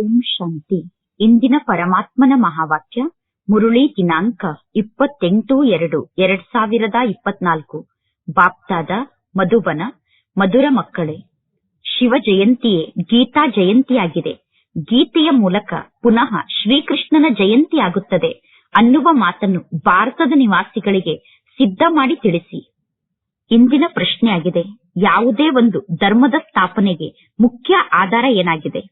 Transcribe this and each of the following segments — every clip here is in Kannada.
ಓಂ ಶಾಂತಿ. ಇಂದಿನ ಪರಮಾತ್ಮನ ಮಹಾವಾಕ್ಯ, ಮುರುಳಿ ದಿನಾಂಕ ಇಪ್ಪತ್ತೆಂಟು ಎರಡು, ಎರಡ್ ಸಾವಿರದ ಇಪ್ಪತ್ನಾಲ್ಕು. ಬಾಪ್ತಾದ, ಮಧುಬನ, ಮಧುರ ಮಕ್ಕಳೇ, ಶಿವ ಜಯಂತಿಯೇ ಗೀತಾ ಜಯಂತಿಯಾಗಿದೆ. ಗೀತೆಯ ಮೂಲಕ ಪುನಃ ಶ್ರೀಕೃಷ್ಣನ ಜಯಂತಿ ಆಗುತ್ತದೆ ಅನ್ನುವ ಮಾತನ್ನು ಭಾರತದ ನಿವಾಸಿಗಳಿಗೆ ಸಿದ್ಧ ಮಾಡಿ ತಿಳಿಸಿ. ಇಂದಿನ ಪ್ರಶ್ನೆಯಾಗಿದೆ, ಯಾವುದೇ ಒಂದು ಧರ್ಮದ ಸ್ಥಾಪನೆಗೆ ಮುಖ್ಯ ಆಧಾರ ಏನಾಗಿದೆ?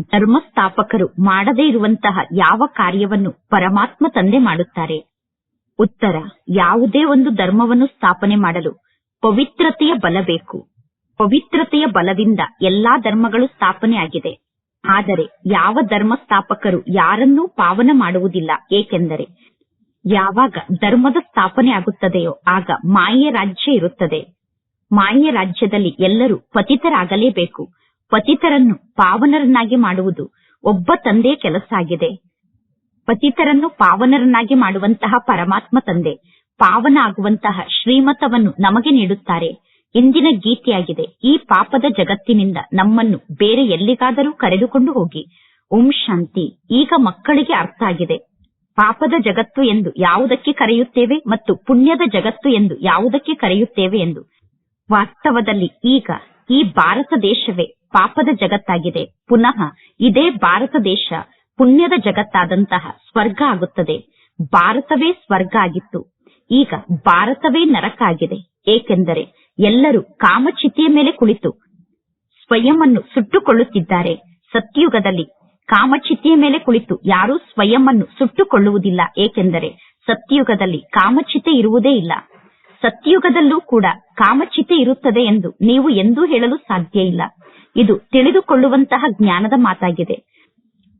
ಧರ್ಮ ಸ್ಥಾಪಕರು ಮಾಡದೇ ಇರುವಂತಹ ಯಾವ ಕಾರ್ಯವನ್ನು ಪರಮಾತ್ಮ ತಂದೆ ಮಾಡುತ್ತಾರೆ? ಉತ್ತರ, ಯಾವುದೇ ಒಂದು ಧರ್ಮವನ್ನು ಸ್ಥಾಪನೆ ಮಾಡಲು ಪವಿತ್ರತೆಯ ಬಲ ಬೇಕು. ಪವಿತ್ರತೆಯ ಬಲದಿಂದ ಎಲ್ಲಾ ಧರ್ಮಗಳು ಸ್ಥಾಪನೆ ಆಗಿದೆ. ಆದರೆ ಯಾವ ಧರ್ಮ ಸ್ಥಾಪಕರು ಯಾರನ್ನೂ ಪಾವನ ಮಾಡುವುದಿಲ್ಲ. ಏಕೆಂದರೆ ಯಾವಾಗ ಧರ್ಮದ ಸ್ಥಾಪನೆ ಆಗುತ್ತದೆಯೋ ಆಗ ಮಾಯೆಯ ರಾಜ್ಯ ಇರುತ್ತದೆ. ಮಾಯೆಯ ರಾಜ್ಯದಲ್ಲಿ ಎಲ್ಲರೂ ಪತಿತರಾಗಲೇಬೇಕು. ಪತಿತರನ್ನು ಪಾವನರನ್ನಾಗಿ ಮಾಡುವುದು ಒಬ್ಬ ತಂದೆಯ ಕೆಲಸ ಆಗಿದೆ ಪತಿತರನ್ನು ಪಾವನರನ್ನಾಗಿ ಮಾಡುವಂತಹ ಪರಮಾತ್ಮ ತಂದೆ ಪಾವನ ಆಗುವಂತಹ ಶ್ರೀಮತವನ್ನು ನಮಗೆ ನೀಡುತ್ತಾರೆ. ಇಂದಿನ ಗೀತೆಯಾಗಿದೆ, ಈ ಪಾಪದ ಜಗತ್ತಿನಿಂದ ನಮ್ಮನ್ನು ಬೇರೆ ಎಲ್ಲಿಗಾದರೂ ಕರೆದುಕೊಂಡು ಹೋಗಿ. ಓಂ ಶಾಂತಿ, ಈಗ ಮಕ್ಕಳಿಗೆ ಅರ್ಥ ಆಗಿದೆ. ಪಾಪದ ಜಗತ್ತು ಎಂದು ಯಾವುದಕ್ಕೆ ಕರೆಯುತ್ತೇವೆ ಮತ್ತು ಪುಣ್ಯದ ಜಗತ್ತು ಎಂದು ಯಾವುದಕ್ಕೆ ಕರೆಯುತ್ತೇವೆ ಎಂದು. ವಾಸ್ತವದಲ್ಲಿ ಈಗ ಈ ಭಾರತ ದೇಶವೇ ಪಾಪದ ಜಗತ್ತಾಗಿದೆ. ಪುನಃ ಇದೇ ಭಾರತ ದೇಶ ಪುಣ್ಯದ ಜಗತ್ತಾದಂತಹ ಸ್ವರ್ಗ ಆಗುತ್ತದೆ. ಭಾರತವೇ ಸ್ವರ್ಗ ಆಗಿತ್ತು. ಈಗ ಭಾರತವೇ ನರಕ ಆಗಿದೆ. ಏಕೆಂದರೆ ಎಲ್ಲರೂ ಕಾಮಚಿತಿಯ ಮೇಲೆ ಕುಳಿತು ಸ್ವಯಂವನ್ನು ಸುಟ್ಟುಕೊಳ್ಳುತ್ತಿದ್ದಾರೆ. ಸತ್ಯುಗದಲ್ಲಿ ಕಾಮಚಿತಿಯ ಮೇಲೆ ಕುಳಿತು ಯಾರೂ ಸ್ವಯಂವನ್ನು ಸುಟ್ಟುಕೊಳ್ಳುವುದಿಲ್ಲ. ಏಕೆಂದರೆ ಸತ್ಯುಗದಲ್ಲಿ ಕಾಮಚಿತೆ ಇರುವುದೇ ಇಲ್ಲ. ಸತ್ಯುಗದಲ್ಲೂ ಕೂಡ ಕಾಮಚಿತೆ ಇರುತ್ತದೆ ಎಂದು ನೀವು ಎಂದೂ ಹೇಳಲು ಸಾಧ್ಯ ಇಲ್ಲ. ಇದು ತಿಳಿದುಕೊಳ್ಳುವಂತಹ ಜ್ಞಾನದ ಮಾತಾಗಿದೆ.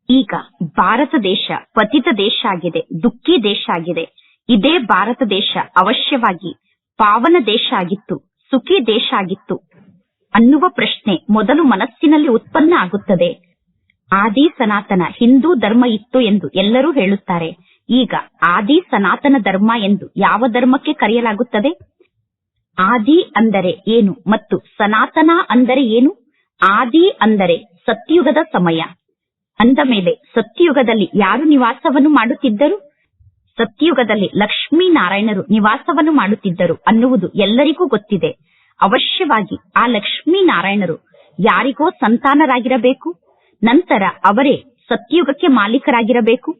ಈಗ ಭಾರತ ದೇಶ ಪತಿತ ದೇಶ ಆಗಿದೆ, ದುಃಖಿ ದೇಶ ಆಗಿದೆ. ಇದೇ ಭಾರತ ದೇಶ ಅವಶ್ಯವಾಗಿ ಪಾವನ ದೇಶ ಆಗಿತ್ತು, ಸುಖಿ ದೇಶ ಆಗಿತ್ತು ಅನ್ನುವ ಪ್ರಶ್ನೆ ಮೊದಲು ಮನಸ್ಸಿನಲ್ಲಿ ಉತ್ಪನ್ನ ಆಗುತ್ತದೆ. ಆದಿ ಸನಾತನ ಹಿಂದೂ ಧರ್ಮ ಇತ್ತು ಎಂದು ಎಲ್ಲರೂ ಹೇಳುತ್ತಾರೆ. ಈಗ ಆದಿ ಸನಾತನ ಧರ್ಮ ಎಂದು ಯಾವ ಧರ್ಮಕ್ಕೆ ಕರೆಯಲಾಗುತ್ತದೆ? ಆದಿ ಅಂದರೆ ಏನು ಮತ್ತು ಸನಾತನ ಅಂದರೆ ಏನು? ಆದಿ ಅಂದರೆ ಸತ್ಯುಗದ ಸಮಯ. ಅಂದ ಮೇಲೆ ಸತ್ಯುಗದಲ್ಲಿ ಯಾರು ನಿವಾಸವನ್ನು ಮಾಡುತ್ತಿದ್ದರು? ಸತ್ಯುಗದಲ್ಲಿ ಲಕ್ಷ್ಮೀ ನಾರಾಯಣರು ನಿವಾಸವನ್ನು ಮಾಡುತ್ತಿದ್ದರು ಅನ್ನುವುದು ಎಲ್ಲರಿಗೂ ಗೊತ್ತಿದೆ. ಅವಶ್ಯವಾಗಿ ಆ ಲಕ್ಷ್ಮೀ ನಾರಾಯಣರು ಯಾರಿಗೋ ಸಂತಾನರಾಗಿರಬೇಕು. ನಂತರ ಅವರೇ ಸತ್ಯುಗಕ್ಕೆ ಮಾಲೀಕರಾಗಿರಬೇಕು.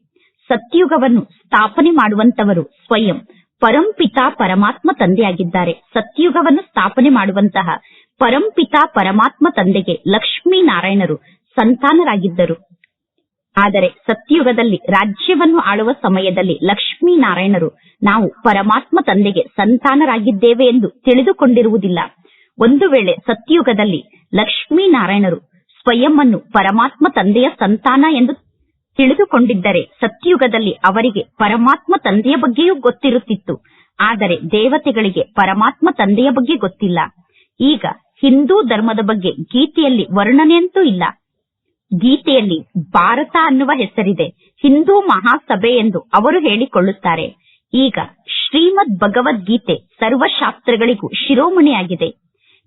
ಸತ್ಯುಗವನ್ನು ಸ್ಥಾಪನೆ ಮಾಡುವಂತವರು ಸ್ವಯಂ. ಪರಂಪಿತ ಪರಮಾತ್ಮ ತಂದೆಯಾಗಿದ್ದಾರೆ. ಸತ್ಯುಗವನ್ನು ಸ್ಥಾಪನೆ ಮಾಡುವಂತಹ ಪರಂಪಿತ ಪರಮಾತ್ಮ ತಂದೆಗೆ ಲಕ್ಷ್ಮೀ ನಾರಾಯಣರು ಸಂತಾನರಾಗಿದ್ದರು. ಆದರೆ ಸತ್ಯುಗದಲ್ಲಿ ರಾಜ್ಯವನ್ನು ಆಳುವ ಸಮಯದಲ್ಲಿ ಲಕ್ಷ್ಮೀ ನಾರಾಯಣರು ನಾವು ಪರಮಾತ್ಮ ತಂದೆಗೆ ಸಂತಾನರಾಗಿದ್ದೇವೆ ಎಂದು ತಿಳಿದುಕೊಂಡಿರುವುದಿಲ್ಲ. ಒಂದು ವೇಳೆ ಸತ್ಯುಗದಲ್ಲಿ ಲಕ್ಷ್ಮೀ ನಾರಾಯಣರು ಸ್ವಯಂವನ್ನು ಪರಮಾತ್ಮ ತಂದೆಯ ಸಂತಾನ ಎಂದು ತಿಳಿದುಕೊಂಡಿದ್ದರೆ ಸತ್ಯುಗದಲ್ಲಿ ಅವರಿಗೆ ಪರಮಾತ್ಮ ತಂದೆಯ ಬಗ್ಗೆಯೂ ಗೊತ್ತಿರುತ್ತಿತ್ತು. ಆದರೆ ದೇವತೆಗಳಿಗೆ ಪರಮಾತ್ಮ ತಂದೆಯ ಬಗ್ಗೆ ಗೊತ್ತಿಲ್ಲ. ಈಗ ಹಿಂದೂ ಧರ್ಮದ ಬಗ್ಗೆ ಗೀತೆಯಲ್ಲಿ ವರ್ಣನೆಯಂತೂ ಇಲ್ಲ. ಗೀತೆಯಲ್ಲಿ ಭಾರತ ಅನ್ನುವ ಹೆಸರಿದೆ. ಹಿಂದೂ ಮಹಾಸಭೆ ಎಂದು ಅವರು ಹೇಳಿಕೊಳ್ಳುತ್ತಾರೆ. ಈಗ ಶ್ರೀಮದ್ ಭಗವದ್ಗೀತೆ ಸರ್ವಶಾಸ್ತ್ರಗಳಿಗೂ ಶಿರೋಮಣಿಯಾಗಿದೆ.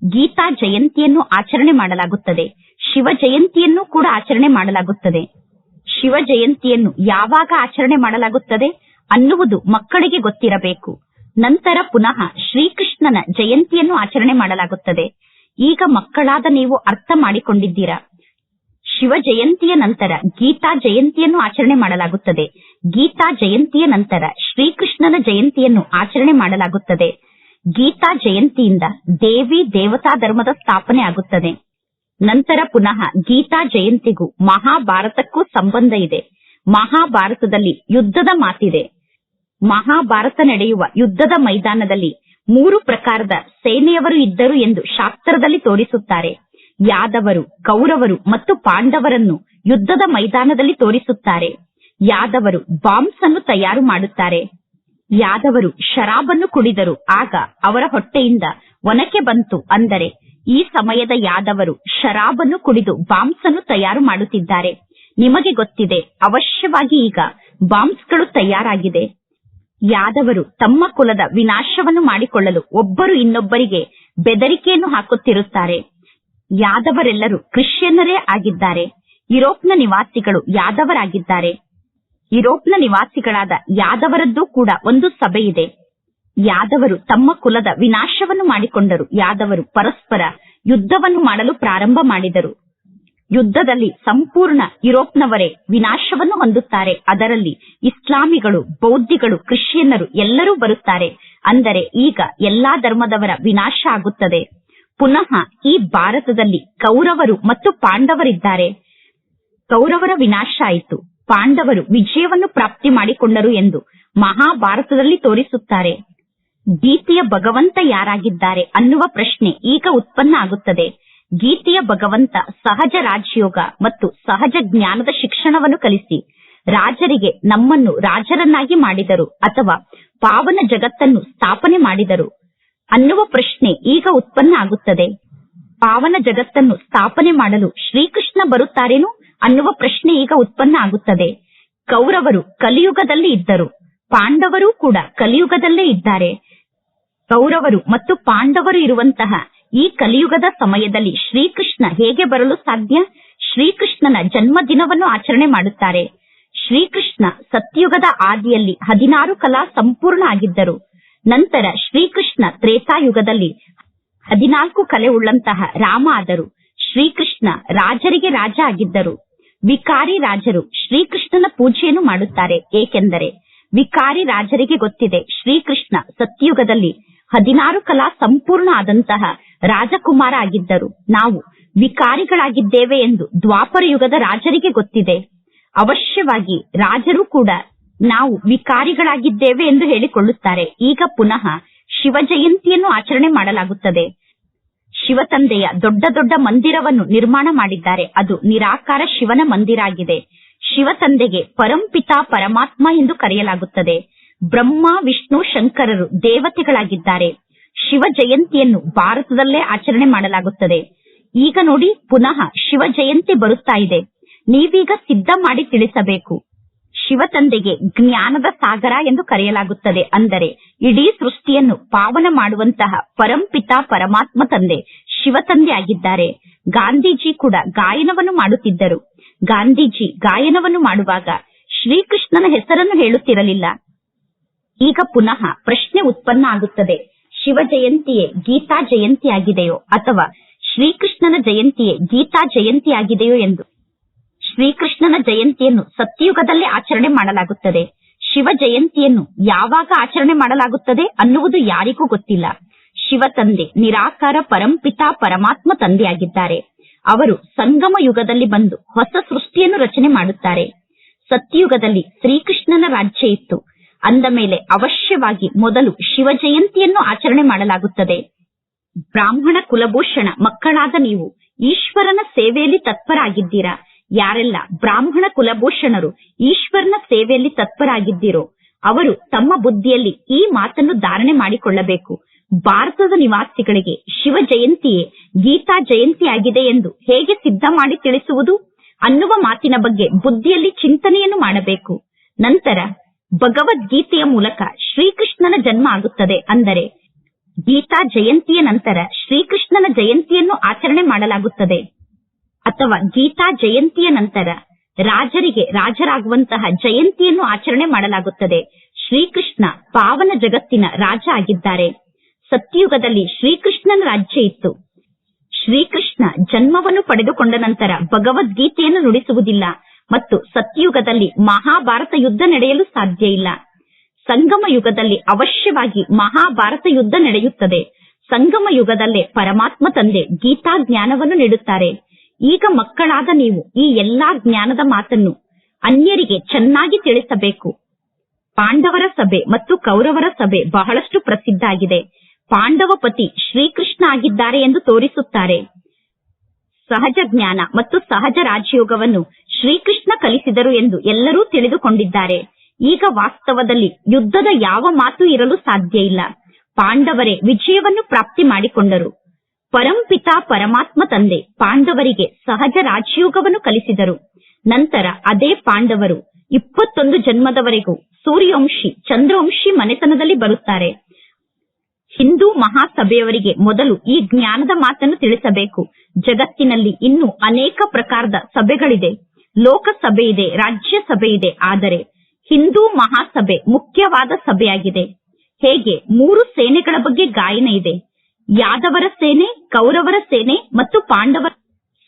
ಗೀತಾ ಜಯಂತಿಯನ್ನು ಆಚರಣೆ ಮಾಡಲಾಗುತ್ತದೆ. ಶಿವ ಜಯಂತಿಯನ್ನು ಕೂಡ ಆಚರಣೆ ಮಾಡಲಾಗುತ್ತದೆ. ಶಿವ ಜಯಂತಿಯನ್ನು ಯಾವಾಗ ಆಚರಣೆ ಮಾಡಲಾಗುತ್ತದೆ ಅನ್ನುವುದು ಮಕ್ಕಳಿಗೆ ಗೊತ್ತಿರಬೇಕು. ನಂತರ ಪುನಃ ಶ್ರೀಕೃಷ್ಣನ ಜಯಂತಿಯನ್ನು ಆಚರಣೆ ಮಾಡಲಾಗುತ್ತದೆ. ಈಗ ಮಕ್ಕಳಾದ ನೀವು ಅರ್ಥ ಮಾಡಿಕೊಂಡಿದ್ದೀರಾ. ಶಿವ ಜಯಂತಿಯ ನಂತರ ಗೀತಾ ಜಯಂತಿಯನ್ನು ಆಚರಣೆ ಮಾಡಲಾಗುತ್ತದೆ. ಗೀತಾ ಜಯಂತಿಯ ನಂತರ ಶ್ರೀಕೃಷ್ಣನ ಜಯಂತಿಯನ್ನು ಆಚರಣೆ ಮಾಡಲಾಗುತ್ತದೆ. ಗೀತಾ ಜಯಂತಿಯಿಂದ ದೇವಿ ದೇವತಾ ಧರ್ಮದ ಸ್ಥಾಪನೆ ಆಗುತ್ತದೆ. ನಂತರ ಪುನಃ ಗೀತಾ ಜಯಂತಿಗೂ ಮಹಾಭಾರತಕ್ಕೂ ಸಂಬಂಧ ಇದೆ. ಮಹಾಭಾರತದಲ್ಲಿ ಯುದ್ಧದ ಮಾತಿದೆ. ಮಹಾಭಾರತ ನಡೆಯುವ ಯುದ್ಧದ ಮೈದಾನದಲ್ಲಿ ಮೂರು ಪ್ರಕಾರದ ಸೇನೆಯವರು ಇದ್ದರು ಎಂದು ಶಾಸ್ತ್ರದಲ್ಲಿ ತೋರಿಸುತ್ತಾರೆ. ಯಾದವರು, ಕೌರವರು ಮತ್ತು ಪಾಂಡವರನ್ನು ಯುದ್ಧದ ಮೈದಾನದಲ್ಲಿ ತೋರಿಸುತ್ತಾರೆ. ಯಾದವರು ಬಾಂಬ್ಸ್ ಅನ್ನು ತಯಾರು ಮಾಡುತ್ತಾರೆ. ಯಾದವರು ಶರಾಬನ್ನು ಕುಡಿದರು. ಆಗ ಅವರ ಹೊಟ್ಟೆಯಿಂದ ಒನಕೆ ಬಂತು. ಅಂದರೆ ಈ ಸಮಯದ ಯಾದವರು ಶರಾಬನ್ನು ಕುಡಿದು ಬಾಂಬ್ಸ್ ಅನ್ನು ತಯಾರು ಮಾಡುತ್ತಿದ್ದಾರೆ. ನಿಮಗೆ ಗೊತ್ತಿದೆ, ಅವಶ್ಯವಾಗಿ ಈಗ ಬಾಂಬ್ಸ್ಗಳು ತಯಾರಾಗಿದೆ. ಯಾದವರು ತಮ್ಮ ಕುಲದ ವಿನಾಶವನ್ನು ಮಾಡಿಕೊಳ್ಳಲು ಒಬ್ಬರು ಇನ್ನೊಬ್ಬರಿಗೆ ಬೆದರಿಕೆಯನ್ನು ಹಾಕುತ್ತಿರುತ್ತಾರೆ. ಯಾದವರೆಲ್ಲರೂ ಕ್ರಿಶ್ಚಿಯನ್ನರೇ ಆಗಿದ್ದಾರೆ. ಯುರೋಪ್ನ ನಿವಾಸಿಗಳು ಯಾದವರಾಗಿದ್ದಾರೆ. ಯುರೋಪ್ನ ನಿವಾಸಿಗಳಾದ ಯಾದವರದ್ದು ಕೂಡ ಒಂದು ಸಭೆ ಇದೆ ಯಾದವರು ತಮ್ಮ ಕುಲದ ವಿನಾಶವನ್ನು ಮಾಡಿಕೊಂಡರು. ಯಾದವರು ಪರಸ್ಪರ ಯುದ್ಧವನ್ನು ಮಾಡಲು ಪ್ರಾರಂಭ ಮಾಡಿದರು. ಯುದ್ಧದಲ್ಲಿ ಸಂಪೂರ್ಣ ಯುರೋಪ್ನವರೇ ವಿನಾಶವನ್ನು ಹೊಂದುತ್ತಾರೆ. ಅದರಲ್ಲಿ ಇಸ್ಲಾಮಿಗಳು, ಬೌದ್ಧಿಗಳು, ಕ್ರಿಶ್ಚಿಯನ್ನರು ಎಲ್ಲರೂ ಬರುತ್ತಾರೆ. ಅಂದರೆ ಈಗ ಎಲ್ಲಾ ಧರ್ಮದವರ ವಿನಾಶ ಆಗುತ್ತದೆ. ಪುನಃ ಈ ಭಾರತದಲ್ಲಿ ಕೌರವರು ಮತ್ತು ಪಾಂಡವರಿದ್ದಾರೆ. ಕೌರವರ ವಿನಾಶ ಆಯಿತು. ಪಾಂಡವರು ವಿಜಯವನ್ನು ಪ್ರಾಪ್ತಿ ಮಾಡಿಕೊಂಡರು ಎಂದು ಮಹಾಭಾರತದಲ್ಲಿ ತೋರಿಸುತ್ತಾರೆ. ಗೀತೆಯ ಭಗವಂತ ಯಾರಾಗಿದ್ದಾರೆ ಅನ್ನುವ ಪ್ರಶ್ನೆ ಈಗ ಉತ್ಪನ್ನ ಆಗುತ್ತದೆ. ಗೀತೆಯ ಭಗವಂತ ಸಹಜ ರಾಜಯೋಗ ಮತ್ತು ಸಹಜ ಜ್ಞಾನದ ಶಿಕ್ಷಣವನ್ನು ಕಲಿಸಿ. ರಾಜರಿಗೆ ನಮ್ಮನ್ನು ರಾಜರನ್ನಾಗಿ ಮಾಡಿದರು ಅಥವಾ ಪಾವನ ಜಗತ್ತನ್ನು ಸ್ಥಾಪನೆ ಮಾಡಿದರು ಅನ್ನುವ ಪ್ರಶ್ನೆ ಈಗ ಉತ್ಪನ್ನ ಆಗುತ್ತದೆ. ಪಾವನ ಜಗತ್ತನ್ನು ಸ್ಥಾಪನೆ ಮಾಡಲು ಶ್ರೀಕೃಷ್ಣ ಬರುತ್ತಾರೇನು ಅನ್ನುವ ಪ್ರಶ್ನೆ ಈಗ ಉತ್ಪನ್ನ ಆಗುತ್ತದೆ. ಕೌರವರು ಕಲಿಯುಗದಲ್ಲಿ ಇದ್ದರು. ಪಾಂಡವರು ಕೂಡ ಕಲಿಯುಗದಲ್ಲೇ ಇದ್ದಾರೆ. ಕೌರವರು ಮತ್ತು ಪಾಂಡವರು ಇರುವಂತಹ ಈ ಕಲಿಯುಗದ ಸಮಯದಲ್ಲಿ ಶ್ರೀಕೃಷ್ಣ ಹೇಗೆ ಬರಲು ಸಾಧ್ಯ? ಶ್ರೀಕೃಷ್ಣನ ಜನ್ಮದಿನವನ್ನು ಆಚರಣೆ ಮಾಡುತ್ತಾರೆ. ಶ್ರೀಕೃಷ್ಣ ಸತ್ಯುಗದ ಆದಿಯಲ್ಲಿ ಹದಿನಾರು ಕಲಾ ಸಂಪೂರ್ಣ ಆಗಿದ್ದರು. ನಂತರ ಶ್ರೀಕೃಷ್ಣ ತ್ರೇತಾಯುಗದಲ್ಲಿ ಹದಿನಾಲ್ಕು ಕಲೆ ಉಳ್ಳಂತಹ ರಾಮ ಆದರು. ಶ್ರೀಕೃಷ್ಣ ರಾಜರಿಗೆ ರಾಜ ಆಗಿದ್ದರು. ವಿಕಾರಿ ರಾಜರು ಶ್ರೀಕೃಷ್ಣನ ಪೂಜೆಯನ್ನು ಮಾಡುತ್ತಾರೆ. ಏಕೆಂದರೆ ವಿಕಾರಿ ರಾಜರಿಗೆ ಗೊತ್ತಿದೆ, ಶ್ರೀಕೃಷ್ಣ ಸತ್ಯುಗದಲ್ಲಿ ಹದಿನಾರು ಕಲಾ ಸಂಪೂರ್ಣ ಆದಂತಹ ರಾಜಕುಮಾರ ಆಗಿದ್ದರು. ನಾವು ವಿಕಾರಿಗಳಾಗಿದ್ದೇವೆ ಎಂದು ದ್ವಾಪರ ಯುಗದ ರಾಜರಿಗೆ ಗೊತ್ತಿದೆ. ಅವಶ್ಯವಾಗಿ ರಾಜರು ಕೂಡ ನಾವು ವಿಕಾರಿಗಳಾಗಿದ್ದೇವೆ ಎಂದು ಹೇಳಿಕೊಳ್ಳುತ್ತಾರೆ. ಈಗ ಪುನಃ ಶಿವ ಜಯಂತಿಯನ್ನು ಆಚರಣೆ ಮಾಡಲಾಗುತ್ತದೆ. ಶಿವತಂದೆಯ ದೊಡ್ಡ ದೊಡ್ಡ ಮಂದಿರವನ್ನು ನಿರ್ಮಾಣ ಮಾಡಿದ್ದಾರೆ. ಅದು ನಿರಾಕಾರ ಶಿವನ ಮಂದಿರ ಆಗಿದೆ ಶಿವತಂದೆಗೆ ಪರಂಪಿತಾ ಪರಮಾತ್ಮ ಎಂದು ಕರೆಯಲಾಗುತ್ತದೆ. ಬ್ರಹ್ಮ, ವಿಷ್ಣು, ಶಂಕರರು ದೇವತೆಗಳಾಗಿದ್ದಾರೆ. ಶಿವ ಜಯಂತಿಯನ್ನು ಭಾರತದಲ್ಲೇ ಆಚರಣೆ ಮಾಡಲಾಗುತ್ತದೆ. ಈಗ ನೋಡಿ, ಪುನಃ ಶಿವ ಜಯಂತಿ ಬರುತ್ತಾ ಇದೆ. ನೀವೀಗ ಸಿದ್ಧ ಮಾಡಿ ತಿಳಿಸಬೇಕು. ಶಿವ ತಂದೆಗೆ ಜ್ಞಾನದ ಸಾಗರ ಎಂದು ಕರೆಯಲಾಗುತ್ತದೆ. ಅಂದರೆ, ಇಡೀ ಸೃಷ್ಟಿಯನ್ನು ಪಾವನ ಮಾಡುವಂತಹ ಪರಂಪಿತ ಪರಮಾತ್ಮ ತಂದೆ ಶಿವ ತಂದೆ ಆಗಿದ್ದಾರೆ. ಗಾಂಧೀಜಿ ಕೂಡ ಗಾಯನವನ್ನು ಮಾಡುತ್ತಿದ್ದರು. ಗಾಂಧೀಜಿ ಗಾಯನವನ್ನು ಮಾಡುವಾಗ ಶ್ರೀಕೃಷ್ಣನ ಹೆಸರನ್ನು ಹೇಳುತ್ತಿರಲಿಲ್ಲ. ಈಗ ಪುನಃ ಪ್ರಶ್ನೆ ಉತ್ಪನ್ನ ಆಗುತ್ತದೆ. ಶಿವ ಜಯಂತಿಯೇ ಗೀತಾ ಜಯಂತಿಯಾಗಿದೆಯೋ ಅಥವಾ ಶ್ರೀಕೃಷ್ಣನ ಜಯಂತಿಯೇ ಗೀತಾ ಜಯಂತಿಯಾಗಿದೆಯೋ ಎಂದು? ಶ್ರೀಕೃಷ್ಣನ ಜಯಂತಿಯನ್ನು ಸತ್ಯಯುಗದಲ್ಲೇ ಆಚರಣೆ ಮಾಡಲಾಗುತ್ತದೆ. ಶಿವ ಜಯಂತಿಯನ್ನು ಯಾವಾಗ ಆಚರಣೆ ಮಾಡಲಾಗುತ್ತದೆ ಅನ್ನುವುದು ಯಾರಿಗೂ ಗೊತ್ತಿಲ್ಲ. ಶಿವ ತಂದೆ ನಿರಾಕಾರ ಪರಂಪಿತಾ ಪರಮಾತ್ಮ ತಂದೆಯಾಗಿದ್ದಾರೆ. ಅವರು ಸಂಗಮ ಯುಗದಲ್ಲಿ ಬಂದು ಹೊಸ ಸೃಷ್ಟಿಯನ್ನು ರಚನೆ ಮಾಡುತ್ತಾರೆ. ಸತ್ಯಯುಗದಲ್ಲಿ ಶ್ರೀಕೃಷ್ಣನ ರಾಜ್ಯ ಇತ್ತು. ಅಂದ ಮೇಲೆ ಅವಶ್ಯವಾಗಿ ಮೊದಲು ಶಿವ ಜಯಂತಿಯನ್ನು ಆಚರಣೆ ಮಾಡಲಾಗುತ್ತದೆ. ಬ್ರಾಹ್ಮಣ ಕುಲಭೂಷಣ ಮಕ್ಕಳಾದ ನೀವು ಈಶ್ವರನ ಸೇವೆಯಲ್ಲಿ ತತ್ಪರಾಗಿದ್ದೀರಾ? ಯಾರೆಲ್ಲ ಬ್ರಾಹ್ಮಣ ಕುಲಭೂಷಣರು ಈಶ್ವರನ ಸೇವೆಯಲ್ಲಿ ತತ್ಪರಾಗಿದ್ದೀರೋ, ಅವರು ತಮ್ಮ ಬುದ್ಧಿಯಲ್ಲಿ ಈ ಮಾತನ್ನು ಧಾರಣೆ ಮಾಡಿಕೊಳ್ಳಬೇಕು. ಭಾರತದ ನಿವಾಸಿಗಳಿಗೆ ಶಿವ ಜಯಂತಿಯೇ ಗೀತಾ ಜಯಂತಿಯಾಗಿದೆ ಎಂದು ಹೇಗೆ ಸಿದ್ಧ ಮಾಡಿ ತಿಳಿಸುವುದು ಅನ್ನುವ ಮಾತಿನ ಬಗ್ಗೆ ಬುದ್ಧಿಯಲ್ಲಿ ಚಿಂತನೆಯನ್ನು ಮಾಡಬೇಕು. ನಂತರ ಭಗವದ್ಗೀತೆಯ ಮೂಲಕ ಶ್ರೀಕೃಷ್ಣನ ಜನ್ಮ ಆಗುತ್ತದೆ ಅಂದರೆ ಗೀತಾ ಜಯಂತಿಯ ನಂತರ ಶ್ರೀಕೃಷ್ಣನ ಜಯಂತಿಯನ್ನು ಆಚರಣೆ ಮಾಡಲಾಗುತ್ತದೆ. ಅಥವಾ ಗೀತಾ ಜಯಂತಿಯ ನಂತರ ರಾಜರಿಗೆ ರಾಜರಾಗುವಂತಹ ಜಯಂತಿಯನ್ನು ಆಚರಣೆ ಮಾಡಲಾಗುತ್ತದೆ. ಶ್ರೀಕೃಷ್ಣ ಪಾವನ ಜಗತ್ತಿನ ರಾಜ ಆಗಿದ್ದಾರೆ. ಸತ್ಯಯುಗದಲ್ಲಿ ಶ್ರೀಕೃಷ್ಣನ ರಾಜ್ಯ ಇತ್ತು. ಶ್ರೀಕೃಷ್ಣ ಜನ್ಮವನ್ನು ಪಡೆದುಕೊಂಡ ನಂತರ ಭಗವದ್ಗೀತೆಯನ್ನು ನುಡಿಸುವುದಿಲ್ಲ. ಮತ್ತು ಸತ್ಯಯುಗದಲ್ಲಿ ಮಹಾಭಾರತ ಯುದ್ಧ ನಡೆಯಲು ಸಾಧ್ಯ ಇಲ್ಲ. ಸಂಗಮ ಯುಗದಲ್ಲಿ ಅವಶ್ಯವಾಗಿ ಮಹಾಭಾರತ ಯುದ್ಧ ನಡೆಯುತ್ತದೆ. ಸಂಗಮ ಯುಗದಲ್ಲೇ ಪರಮಾತ್ಮ ತಂದೆ ಗೀತಾ ಜ್ಞಾನವನ್ನು ನೀಡುತ್ತಾರೆ. ಈಗ ಮಕ್ಕಳಾದ ನೀವು ಈ ಎಲ್ಲಾ ಜ್ಞಾನದ ಮಾತನ್ನು ಅನ್ಯರಿಗೆ ಚೆನ್ನಾಗಿ ತಿಳಿಸಬೇಕು. ಪಾಂಡವರ ಸಭೆ ಮತ್ತು ಕೌರವರ ಸಭೆ ಬಹಳಷ್ಟು ಪ್ರಸಿದ್ಧ ಆಗಿದೆ. ಪಾಂಡವ ಪತಿ ಶ್ರೀಕೃಷ್ಣ ಆಗಿದ್ದಾರೆ ಎಂದು ತೋರಿಸುತ್ತಾರೆ. ಸಹಜ ಜ್ಞಾನ ಮತ್ತು ಸಹಜ ರಾಜಯೋಗವನ್ನು ಶ್ರೀಕೃಷ್ಣ ಕಲಿಸಿದರು ಎಂದು ಎಲ್ಲರೂ ತಿಳಿದುಕೊಂಡಿದ್ದಾರೆ. ಈಗ ವಾಸ್ತವದಲ್ಲಿ ಯುದ್ಧದ ಯಾವ ಮಾತು ಇರಲು ಸಾಧ್ಯ ಇಲ್ಲ. ಪಾಂಡವರೇ ವಿಜಯವನ್ನು ಪ್ರಾಪ್ತಿ ಮಾಡಿಕೊಂಡರು. ಪರಂಪಿತ ಪರಮಾತ್ಮ ತಂದೆ ಪಾಂಡವರಿಗೆ ಸಹಜ ರಾಜಯೋಗವನ್ನು ಕಲಿಸಿದರು. ನಂತರ ಅದೇ ಪಾಂಡವರು ಇಪ್ಪತ್ತೊಂದು ಜನ್ಮದವರೆಗೂ ಸೂರ್ಯವಂಶಿ, ಚಂದ್ರವಂಶಿ ಮನೆತನದಲ್ಲಿ ಬರುತ್ತಾರೆ. ಹಿಂದೂ ಮಹಾಸಭೆಯವರಿಗೆ ಮೊದಲು ಈ ಜ್ಞಾನದ ಮಾತನ್ನು ತಿಳಿಸಬೇಕು. ಜಗತ್ತಿನಲ್ಲಿ ಇನ್ನೂ ಅನೇಕ ಪ್ರಕಾರದ ಸಭೆಗಳಿದೆ. ಲೋಕಸಭೆ ಇದೆ ರಾಜ್ಯಸಭೆ ಇದೆ ಆದರೆ ಹಿಂದೂ ಮಹಾಸಭೆ ಮುಖ್ಯವಾದ ಸಭೆಯಾಗಿದೆ. ಹೇಗೆ? ಮೂರು ಸೇನೆಗಳ ಬಗ್ಗೆ ಗಾಯನ ಇದೆ. ಯಾದವರ ಸೇನೆ, ಕೌರವರ ಸೇನೆ ಮತ್ತು ಪಾಂಡವರ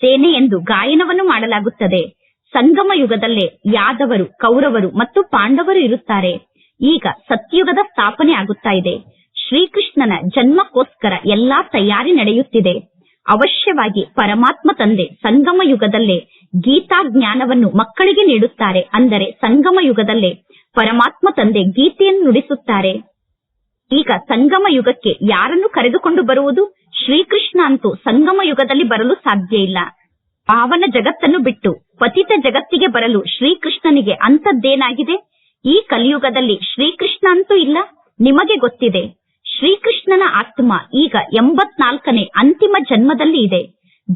ಸೇನೆ ಎಂದು ಗಾಯನವನ್ನು ಮಾಡಲಾಗುತ್ತದೆ. ಸಂಗಮ ಯುಗದಲ್ಲೇ ಯಾದವರು, ಕೌರವರು ಮತ್ತು ಪಾಂಡವರು ಇರುತ್ತಾರೆ. ಈಗ ಸತ್ಯುಗದ ಸ್ಥಾಪನೆ ಆಗುತ್ತಾ ಇದೆ. ಶ್ರೀಕೃಷ್ಣನ ಜನ್ಮಕ್ಕೋಸ್ಕರ ಎಲ್ಲಾ ತಯಾರಿ ನಡೆಯುತ್ತಿದೆ. ಅವಶ್ಯವಾಗಿ ಪರಮಾತ್ಮ ತಂದೆ ಸಂಗಮ ಯುಗದಲ್ಲೇ ಗೀತಾ ಜ್ಞಾನವನ್ನು ಮಕ್ಕಳಿಗೆ ನೀಡುತ್ತಾರೆ ಅಂದರೆ ಸಂಗಮ ಯುಗದಲ್ಲೇ ಪರಮಾತ್ಮ ತಂದೆ ಗೀತೆಯನ್ನು ನುಡಿಸುತ್ತಾರೆ. ಈಗ ಸಂಗಮ ಯುಗಕ್ಕೆ ಯಾರನ್ನು ಕರೆದುಕೊಂಡು ಬರುವುದು? ಶ್ರೀಕೃಷ್ಣ ಅಂತೂ ಸಂಗಮ ಯುಗದಲ್ಲಿ ಬರಲು ಸಾಧ್ಯ ಇಲ್ಲ. ಪಾವನ ಜಗತ್ತನ್ನು ಬಿಟ್ಟು ಪತಿತ ಜಗತ್ತಿಗೆ ಬರಲು ಶ್ರೀಕೃಷ್ಣನಿಗೆ ಅಂತದ್ದೇನಾಗಿದೆ ಈ ಕಲಿಯುಗದಲ್ಲಿ ಶ್ರೀಕೃಷ್ಣ ಅಂತೂ ಇಲ್ಲ? ನಿಮಗೆ ಗೊತ್ತಿದೆ. ಶ್ರೀಕೃಷ್ಣನ ಆತ್ಮ ಈಗ ಎಂಬತ್ನಾಲ್ಕನೇ ಅಂತಿಮ ಜನ್ಮದಲ್ಲಿ ಇದೆ.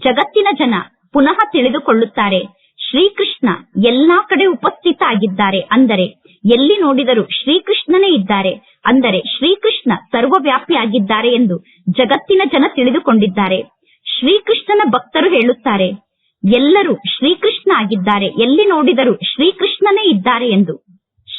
ಜಗತ್ತಿನ ಜನ ಪುನಃ ತಿಳಿದುಕೊಳ್ಳುತ್ತಾರೆ, ಶ್ರೀಕೃಷ್ಣ ಎಲ್ಲಾ ಕಡೆ ಉಪಸ್ಥಿತ ಆಗಿದ್ದಾರೆ ಅಂದರೆ, ಎಲ್ಲಿ ನೋಡಿದರೂ ಶ್ರೀಕೃಷ್ಣನೇ ಇದ್ದಾರೆ ಅಂದರೆ, ಶ್ರೀಕೃಷ್ಣ ಸರ್ವವ್ಯಾಪಿ ಆಗಿದ್ದಾರೆ ಎಂದು ಜಗತ್ತಿನ ಜನ ತಿಳಿದುಕೊಂಡಿದ್ದಾರೆ. ಶ್ರೀಕೃಷ್ಣನ ಭಕ್ತರು ಹೇಳುತ್ತಾರೆ, ಎಲ್ಲರೂ ಶ್ರೀಕೃಷ್ಣ ಆಗಿದ್ದಾರೆ, ಎಲ್ಲಿ ನೋಡಿದರೂ ಶ್ರೀಕೃಷ್ಣನೇ ಇದ್ದಾರೆ ಎಂದು.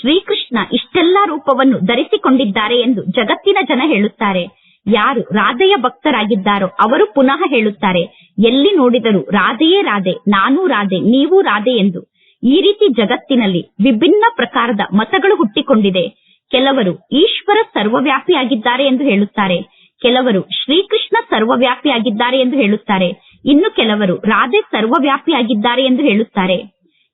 ಶ್ರೀಕೃಷ್ಣ ಇಷ್ಟೆಲ್ಲ ರೂಪವನ್ನು ಧರಿಸಿಕೊಂಡಿದ್ದಾರೆ ಎಂದು ಜಗತ್ತಿನ ಜನ ಹೇಳುತ್ತಾರೆ. ಯಾರು ರಾಧೆಯ ಭಕ್ತರಾಗಿದ್ದಾರೋ ಅವರು ಪುನಃ ಹೇಳುತ್ತಾರೆ, ಎಲ್ಲಿ ನೋಡಿದರೂ ರಾಧೆಯೇ ರಾಧೆ, ನಾನೂ ರಾಧೆ, ನೀವು ರಾಧೆ ಎಂದು. ಈ ರೀತಿ ಜಗತ್ತಿನಲ್ಲಿ ವಿಭಿನ್ನ ಪ್ರಕಾರದ ಮತಗಳು ಹುಟ್ಟಿಕೊಂಡಿದೆ. ಕೆಲವರು ಈಶ್ವರ ಸರ್ವವ್ಯಾಪಿಯಾಗಿದ್ದಾರೆ ಎಂದು ಹೇಳುತ್ತಾರೆ, ಕೆಲವರು ಶ್ರೀಕೃಷ್ಣ ಸರ್ವವ್ಯಾಪಿಯಾಗಿದ್ದಾರೆ ಎಂದು ಹೇಳುತ್ತಾರೆ, ಇನ್ನು ಕೆಲವರು ರಾಧೆ ಸರ್ವವ್ಯಾಪಿಯಾಗಿದ್ದಾರೆ ಎಂದು ಹೇಳುತ್ತಾರೆ.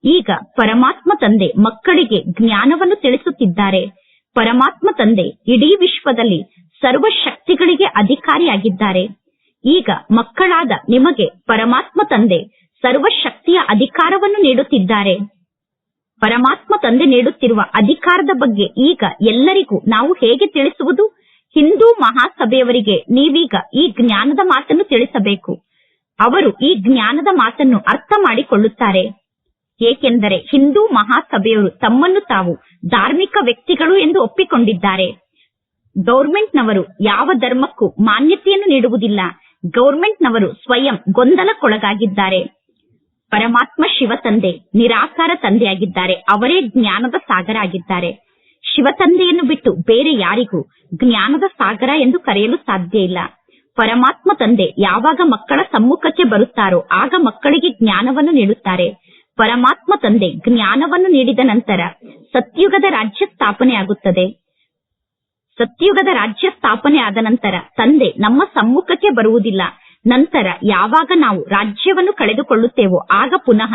ಈಗ ಪರಮಾತ್ಮ ತಂದೆ ಮಕ್ಕಳಿಗೆ ಜ್ಞಾನವನ್ನು ತಿಳಿಸುತ್ತಿದ್ದಾರೆ. ಪರಮಾತ್ಮ ತಂದೆ ಇಡೀ ವಿಶ್ವದಲ್ಲಿ ಸರ್ವಶಕ್ತಿಗಳಿಗೆ ಅಧಿಕಾರಿಯಾಗಿದ್ದಾರೆ. ಈಗ ಮಕ್ಕಳಾದ ನಿಮಗೆ ಪರಮಾತ್ಮ ತಂದೆ ಸರ್ವ ಶಕ್ತಿಯ ಅಧಿಕಾರವನ್ನು ನೀಡುತ್ತಿದ್ದಾರೆ. ಪರಮಾತ್ಮ ತಂದೆ ನೀಡುತ್ತಿರುವ ಅಧಿಕಾರದ ಬಗ್ಗೆ ಈಗ ಎಲ್ಲರಿಗೂ ನಾವು ಹೇಗೆ ತಿಳಿಸುವುದು? ಹಿಂದೂ ಮಹಾಸಭೆಯವರಿಗೆ ನೀವೀಗ ಈ ಜ್ಞಾನದ ಮಾತನ್ನು ತಿಳಿಸಬೇಕು. ಅವರು ಈ ಜ್ಞಾನದ ಮಾತನ್ನು ಅರ್ಥ ಮಾಡಿಕೊಳ್ಳುತ್ತಾರೆ. ಏಕೆಂದರೆ ಹಿಂದೂ ಮಹಾಸಭೆಯವರು ತಮ್ಮನ್ನು ತಾವು ಧಾರ್ಮಿಕ ವ್ಯಕ್ತಿಗಳು ಎಂದು ಒಪ್ಪಿಕೊಂಡಿದ್ದಾರೆ. ಗೌರ್ಮೆಂಟ್ನವರು ಯಾವ ಧರ್ಮಕ್ಕೂ ಮಾನ್ಯತೆಯನ್ನು ನೀಡುವುದಿಲ್ಲ. ಗೌರ್ಮೆಂಟ್ನವರು ಸ್ವಯಂ ಗೊಂದಲಕ್ಕೊಳಗಾಗಿದ್ದಾರೆ. ಪರಮಾತ್ಮ ಶಿವ ತಂದೆ, ನಿರಾಕಾರ ತಂದೆಯಾಗಿದ್ದಾರೆ. ಅವರೇ ಜ್ಞಾನದ ಸಾಗರ ಆಗಿದ್ದಾರೆ ಶಿವ ತಂದೆಯನ್ನು ಬಿಟ್ಟು ಬೇರೆ ಯಾರಿಗೂ ಜ್ಞಾನದ ಸಾಗರ ಎಂದು ಕರೆಯಲು ಸಾಧ್ಯ ಇಲ್ಲ. ಪರಮಾತ್ಮ ತಂದೆ ಯಾವಾಗ ಮಕ್ಕಳ ಸಮ್ಮುಖಕ್ಕೆ ಬರುತ್ತಾರೋ ಆಗ ಮಕ್ಕಳಿಗೆ ಜ್ಞಾನವನ್ನು ನೀಡುತ್ತಾರೆ. ಪರಮಾತ್ಮ ತಂದೆ ಜ್ಞಾನವನ್ನು ನೀಡಿದ ನಂತರ ಸತ್ಯುಗದ ರಾಜ್ಯ ಸ್ಥಾಪನೆ ಆಗುತ್ತದೆ. ಸತ್ಯುಗದ ರಾಜ್ಯ ಸ್ಥಾಪನೆ ಆದ ನಂತರ ತಂದೆ ನಮ್ಮ ಸಮ್ಮುಖಕ್ಕೆ ಬರುವುದಿಲ್ಲ. ನಂತರ ಯಾವಾಗ ನಾವು ರಾಜ್ಯವನ್ನು ಕಳೆದುಕೊಳ್ಳುತ್ತೇವೋ ಆಗ ಪುನಃ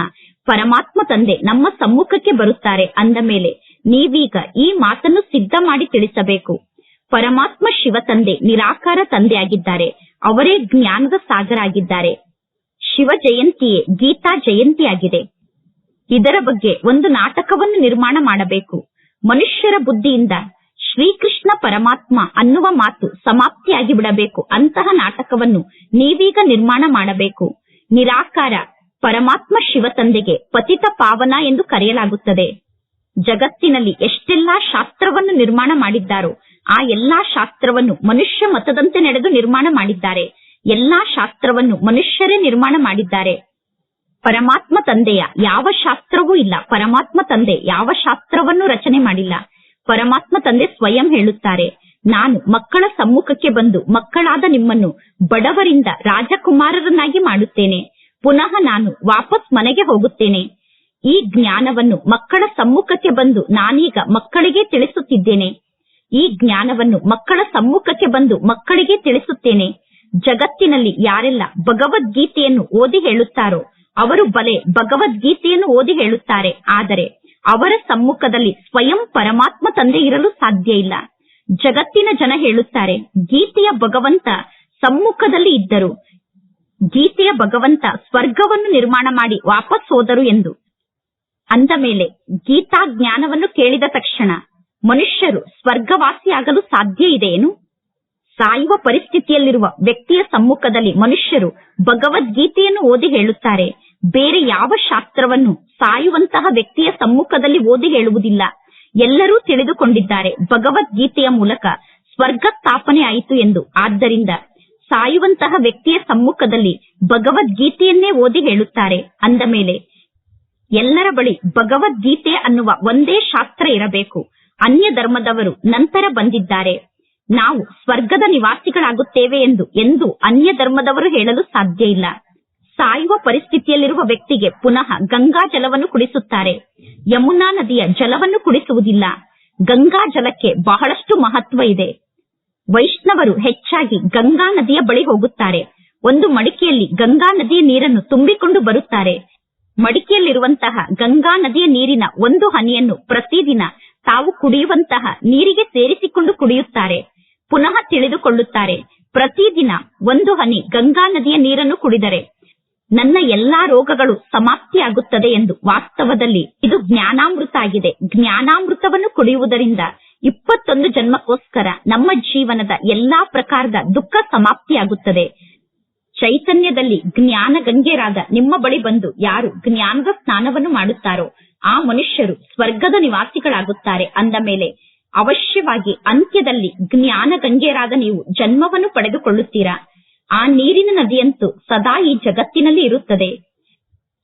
ಪರಮಾತ್ಮ ತಂದೆ ನಮ್ಮ ಸಮ್ಮುಖಕ್ಕೆ ಬರುತ್ತಾರೆ ಅಂದ ಮೇಲೆ ನೀವೀಗ ಈ ಮಾತನ್ನು ಸಿದ್ಧ ಮಾಡಿ ತಿಳಿಸಬೇಕು. ಪರಮಾತ್ಮ ಶಿವ ತಂದೆ ನಿರಾಕಾರ ತಂದೆಯಾಗಿದ್ದಾರೆ. ಅವರೇ ಜ್ಞಾನದ ಸಾಗರ ಆಗಿದ್ದಾರೆ. ಶಿವ ಜಯಂತಿಯೇ ಗೀತಾ ಜಯಂತಿಯಾಗಿದೆ. ಇದರ ಬಗ್ಗೆ ಒಂದು ನಾಟಕವನ್ನು ನಿರ್ಮಾಣ ಮಾಡಬೇಕು. ಮನುಷ್ಯರ ಬುದ್ಧಿಯಿಂದ ಶ್ರೀಕೃಷ್ಣ ಪರಮಾತ್ಮ ಅನ್ನುವ ಮಾತು ಸಮಾಪ್ತಿಯಾಗಿ ಬಿಡಬೇಕು ಅಂತಹ ನಾಟಕವನ್ನು ನೀವೀಗ ನಿರ್ಮಾಣ ಮಾಡಬೇಕು. ನಿರಾಕಾರ ಪರಮಾತ್ಮ ಶಿವ ತಂದೆಗೆ ಪತಿತ ಪಾವನ ಎಂದು ಕರೆಯಲಾಗುತ್ತದೆ. ಜಗತ್ತಿನಲ್ಲಿ ಎಷ್ಟೆಲ್ಲಾ ಶಾಸ್ತ್ರವನ್ನು ನಿರ್ಮಾಣ ಮಾಡಿದ್ದಾರೋ ಆ ಎಲ್ಲಾ ಶಾಸ್ತ್ರವನ್ನು ಮನುಷ್ಯ ಮತದಂತೆ ನಡೆದು ನಿರ್ಮಾಣ ಮಾಡಿದ್ದಾರೆ. ಎಲ್ಲಾ ಶಾಸ್ತ್ರವನ್ನು ಮನುಷ್ಯರೇ ನಿರ್ಮಾಣ ಮಾಡಿದ್ದಾರೆ. ಪರಮಾತ್ಮ ತಂದೆಯ ಯಾವ ಶಾಸ್ತ್ರವೂ ಇಲ್ಲ. ಪರಮಾತ್ಮ ತಂದೆ ಯಾವ ಶಾಸ್ತ್ರವನ್ನು ರಚನೆ ಮಾಡಿಲ್ಲ. ಪರಮಾತ್ಮ ತಂದೆ ಸ್ವಯಂ ಹೇಳುತ್ತಾರೆ, ನಾನು ಮಕ್ಕಳ ಸಮ್ಮುಖಕ್ಕೆ ಬಂದು ಮಕ್ಕಳಾದ ನಿಮ್ಮನ್ನು ಬಡವರಿಂದ ರಾಜಕುಮಾರರನ್ನಾಗಿ ಮಾಡುತ್ತೇನೆ. ಪುನಃ ನಾನು ವಾಪಸ್ ಮನೆಗೆ ಹೋಗುತ್ತೇನೆ. ಈ ಜ್ಞಾನವನ್ನು ಮಕ್ಕಳ ಸಮ್ಮುಖಕ್ಕೆ ಬಂದು ನಾನೀಗ ಮಕ್ಕಳಿಗೆ ತಿಳಿಸುತ್ತಿದ್ದೇನೆ. ಈ ಜ್ಞಾನವನ್ನು ಮಕ್ಕಳ ಸಮ್ಮುಖಕ್ಕೆ ಬಂದು ಮಕ್ಕಳಿಗೆ ತಿಳಿಸುತ್ತೇನೆ. ಜಗತ್ತಿನಲ್ಲಿ ಯಾರೆಲ್ಲ ಭಗವದ್ಗೀತೆಯನ್ನು ಓದಿ ಹೇಳುತ್ತಾರೋ ಅವರು ಬಲೆ ಭಗವದ್ಗೀತೆಯನ್ನು ಓದಿ ಹೇಳುತ್ತಾರೆ. ಆದರೆ ಅವರ ಸಮ್ಮುಖದಲ್ಲಿ ಸ್ವಯಂ ಪರಮಾತ್ಮ ತಂದೆ ಇರಲು ಸಾಧ್ಯ ಇಲ್ಲ. ಜಗತ್ತಿನ ಜನ ಹೇಳುತ್ತಾರೆ, ಗೀತೆಯ ಭಗವಂತ ಸಮ್ಮುಖದಲ್ಲಿ ಇದ್ದರು. ಗೀತೆಯ ಭಗವಂತ ಸ್ವರ್ಗವನ್ನು ನಿರ್ಮಾಣ ಮಾಡಿ ವಾಪಸ್ ಹೋದರು ಎಂದು. ಅಂದ ಮೇಲೆ ಗೀತಾ ಜ್ಞಾನವನ್ನು ಕೇಳಿದ ತಕ್ಷಣ, ಮನುಷ್ಯರು ಸ್ವರ್ಗವಾಸಿಯಾಗಲು ಸಾಧ್ಯ ಇದೆಯೇನು ಸಾಯುವ ಪರಿಸ್ಥಿತಿಯಲ್ಲಿರುವ ವ್ಯಕ್ತಿಯ ಸಮ್ಮುಖದಲ್ಲಿ ಮನುಷ್ಯರು ಭಗವದ್ಗೀತೆಯನ್ನು ಓದಿ ಹೇಳುತ್ತಾರೆ. ಬೇರೆ ಯಾವ ಶಾಸ್ತ್ರವನ್ನು ಸಾಯುವಂತಹ ವ್ಯಕ್ತಿಯ ಸಮ್ಮುಖದಲ್ಲಿ ಓದಿ ಹೇಳುವುದಿಲ್ಲ. ಎಲ್ಲರೂ ತಿಳಿದುಕೊಂಡಿದ್ದಾರೆ ಭಗವದ್ಗೀತೆಯ ಮೂಲಕ ಸ್ವರ್ಗ ಸ್ಥಾಪನೆ ಆಯಿತು ಎಂದು. ಆದ್ದರಿಂದ ಸಾಯುವಂತಹ ವ್ಯಕ್ತಿಯ ಸಮ್ಮುಖದಲ್ಲಿ ಭಗವದ್ಗೀತೆಯನ್ನೇ ಓದಿ ಹೇಳುತ್ತಾರೆ. ಅಂದ ಮೇಲೆ, ಎಲ್ಲರ ಬಳಿ ಭಗವದ್ಗೀತೆ ಅನ್ನುವ ಒಂದೇ ಶಾಸ್ತ್ರ ಇರಬೇಕು. ಅನ್ಯ ಧರ್ಮದವರು ನಂತರ ಬಂದಿದ್ದಾರೆ. ನಾವು ಸ್ವರ್ಗದ ನಿವಾಸಿಗಳಾಗುತ್ತೇವೆ ಎಂದು ಎಂದು ಅನ್ಯ ಧರ್ಮದವರು ಹೇಳಲು ಸಾಧ್ಯ ಇಲ್ಲ. ಸಾಯುವ ಪರಿಸ್ಥಿತಿಯಲ್ಲಿರುವ ವ್ಯಕ್ತಿಗೆ ಪುನಃ ಗಂಗಾ ಜಲವನ್ನು ಕುಡಿಸುತ್ತಾರೆ. ಯಮುನಾ ನದಿಯ ಜಲವನ್ನು ಕುಡಿಸುವುದಿಲ್ಲ. ಗಂಗಾ ಜಲಕ್ಕೆ ಬಹಳಷ್ಟು ಮಹತ್ವ ಇದೆ. ವೈಷ್ಣವರು ಹೆಚ್ಚಾಗಿ ಗಂಗಾ ನದಿಯ ಬಳಿ ಹೋಗುತ್ತಾರೆ. ಒಂದು ಮಡಿಕೆಯಲ್ಲಿ ಗಂಗಾ ನದಿಯ ನೀರನ್ನು ತುಂಬಿಕೊಂಡು ಬರುತ್ತಾರೆ. ಮಡಿಕೆಯಲ್ಲಿರುವಂತಹ ಗಂಗಾ ನದಿಯ ನೀರಿನ ಒಂದು ಹನಿಯನ್ನು ಪ್ರತಿದಿನ ತಾವು ಕುಡಿಯುವಂತಹ ನೀರಿಗೆ ಸೇರಿಸಿಕೊಂಡು ಕುಡಿಯುತ್ತಾರೆ. ಪುನಃ ತಿಳಿದುಕೊಳ್ಳುತ್ತಾರೆ. ಪ್ರತಿದಿನ ಒಂದು ಹನಿ ಗಂಗಾ ನದಿಯ ನೀರನ್ನು ಕುಡಿದರೆ ನನ್ನ ಎಲ್ಲಾ ರೋಗಗಳು ಸಮಾಪ್ತಿಯಾಗುತ್ತದೆ ಎಂದು ವಾಸ್ತವದಲ್ಲಿ ಇದು ಜ್ಞಾನಾಮೃತ ಆಗಿದೆ. ಜ್ಞಾನಾಮೃತವನ್ನು ಕುಡಿಯುವುದರಿಂದ ಇಪ್ಪತ್ತೊಂದು ಜನ್ಮಕ್ಕೋಸ್ಕರ ನಮ್ಮ ಜೀವನದ ಎಲ್ಲಾ ಪ್ರಕಾರದ ದುಃಖ ಸಮಾಪ್ತಿಯಾಗುತ್ತದೆ. ಚೈತನ್ಯದಲ್ಲಿ ಜ್ಞಾನ ಗಂಗೆರಾದ ನಿಮ್ಮ ಬಳಿ ಬಂದು ಯಾರು ಜ್ಞಾನದ ಸ್ನಾನವನ್ನು ಮಾಡುತ್ತಾರೋ ಆ ಮನುಷ್ಯರು ಸ್ವರ್ಗದ ನಿವಾಸಿಗಳಾಗುತ್ತಾರೆ. ಅಂದ ಮೇಲೆ ಅವಶ್ಯವಾಗಿ ಅಂತ್ಯದಲ್ಲಿ ಜ್ಞಾನ ಗಂಗೆಯರಾದ ನೀವು ಜನ್ಮವನ್ನು ಪಡೆದುಕೊಳ್ಳುತ್ತೀರಾ. ಆ ನೀರಿನ ನದಿಯಂತೂ ಸದಾ ಈ ಜಗತ್ತಿನಲ್ಲಿ ಇರುತ್ತದೆ.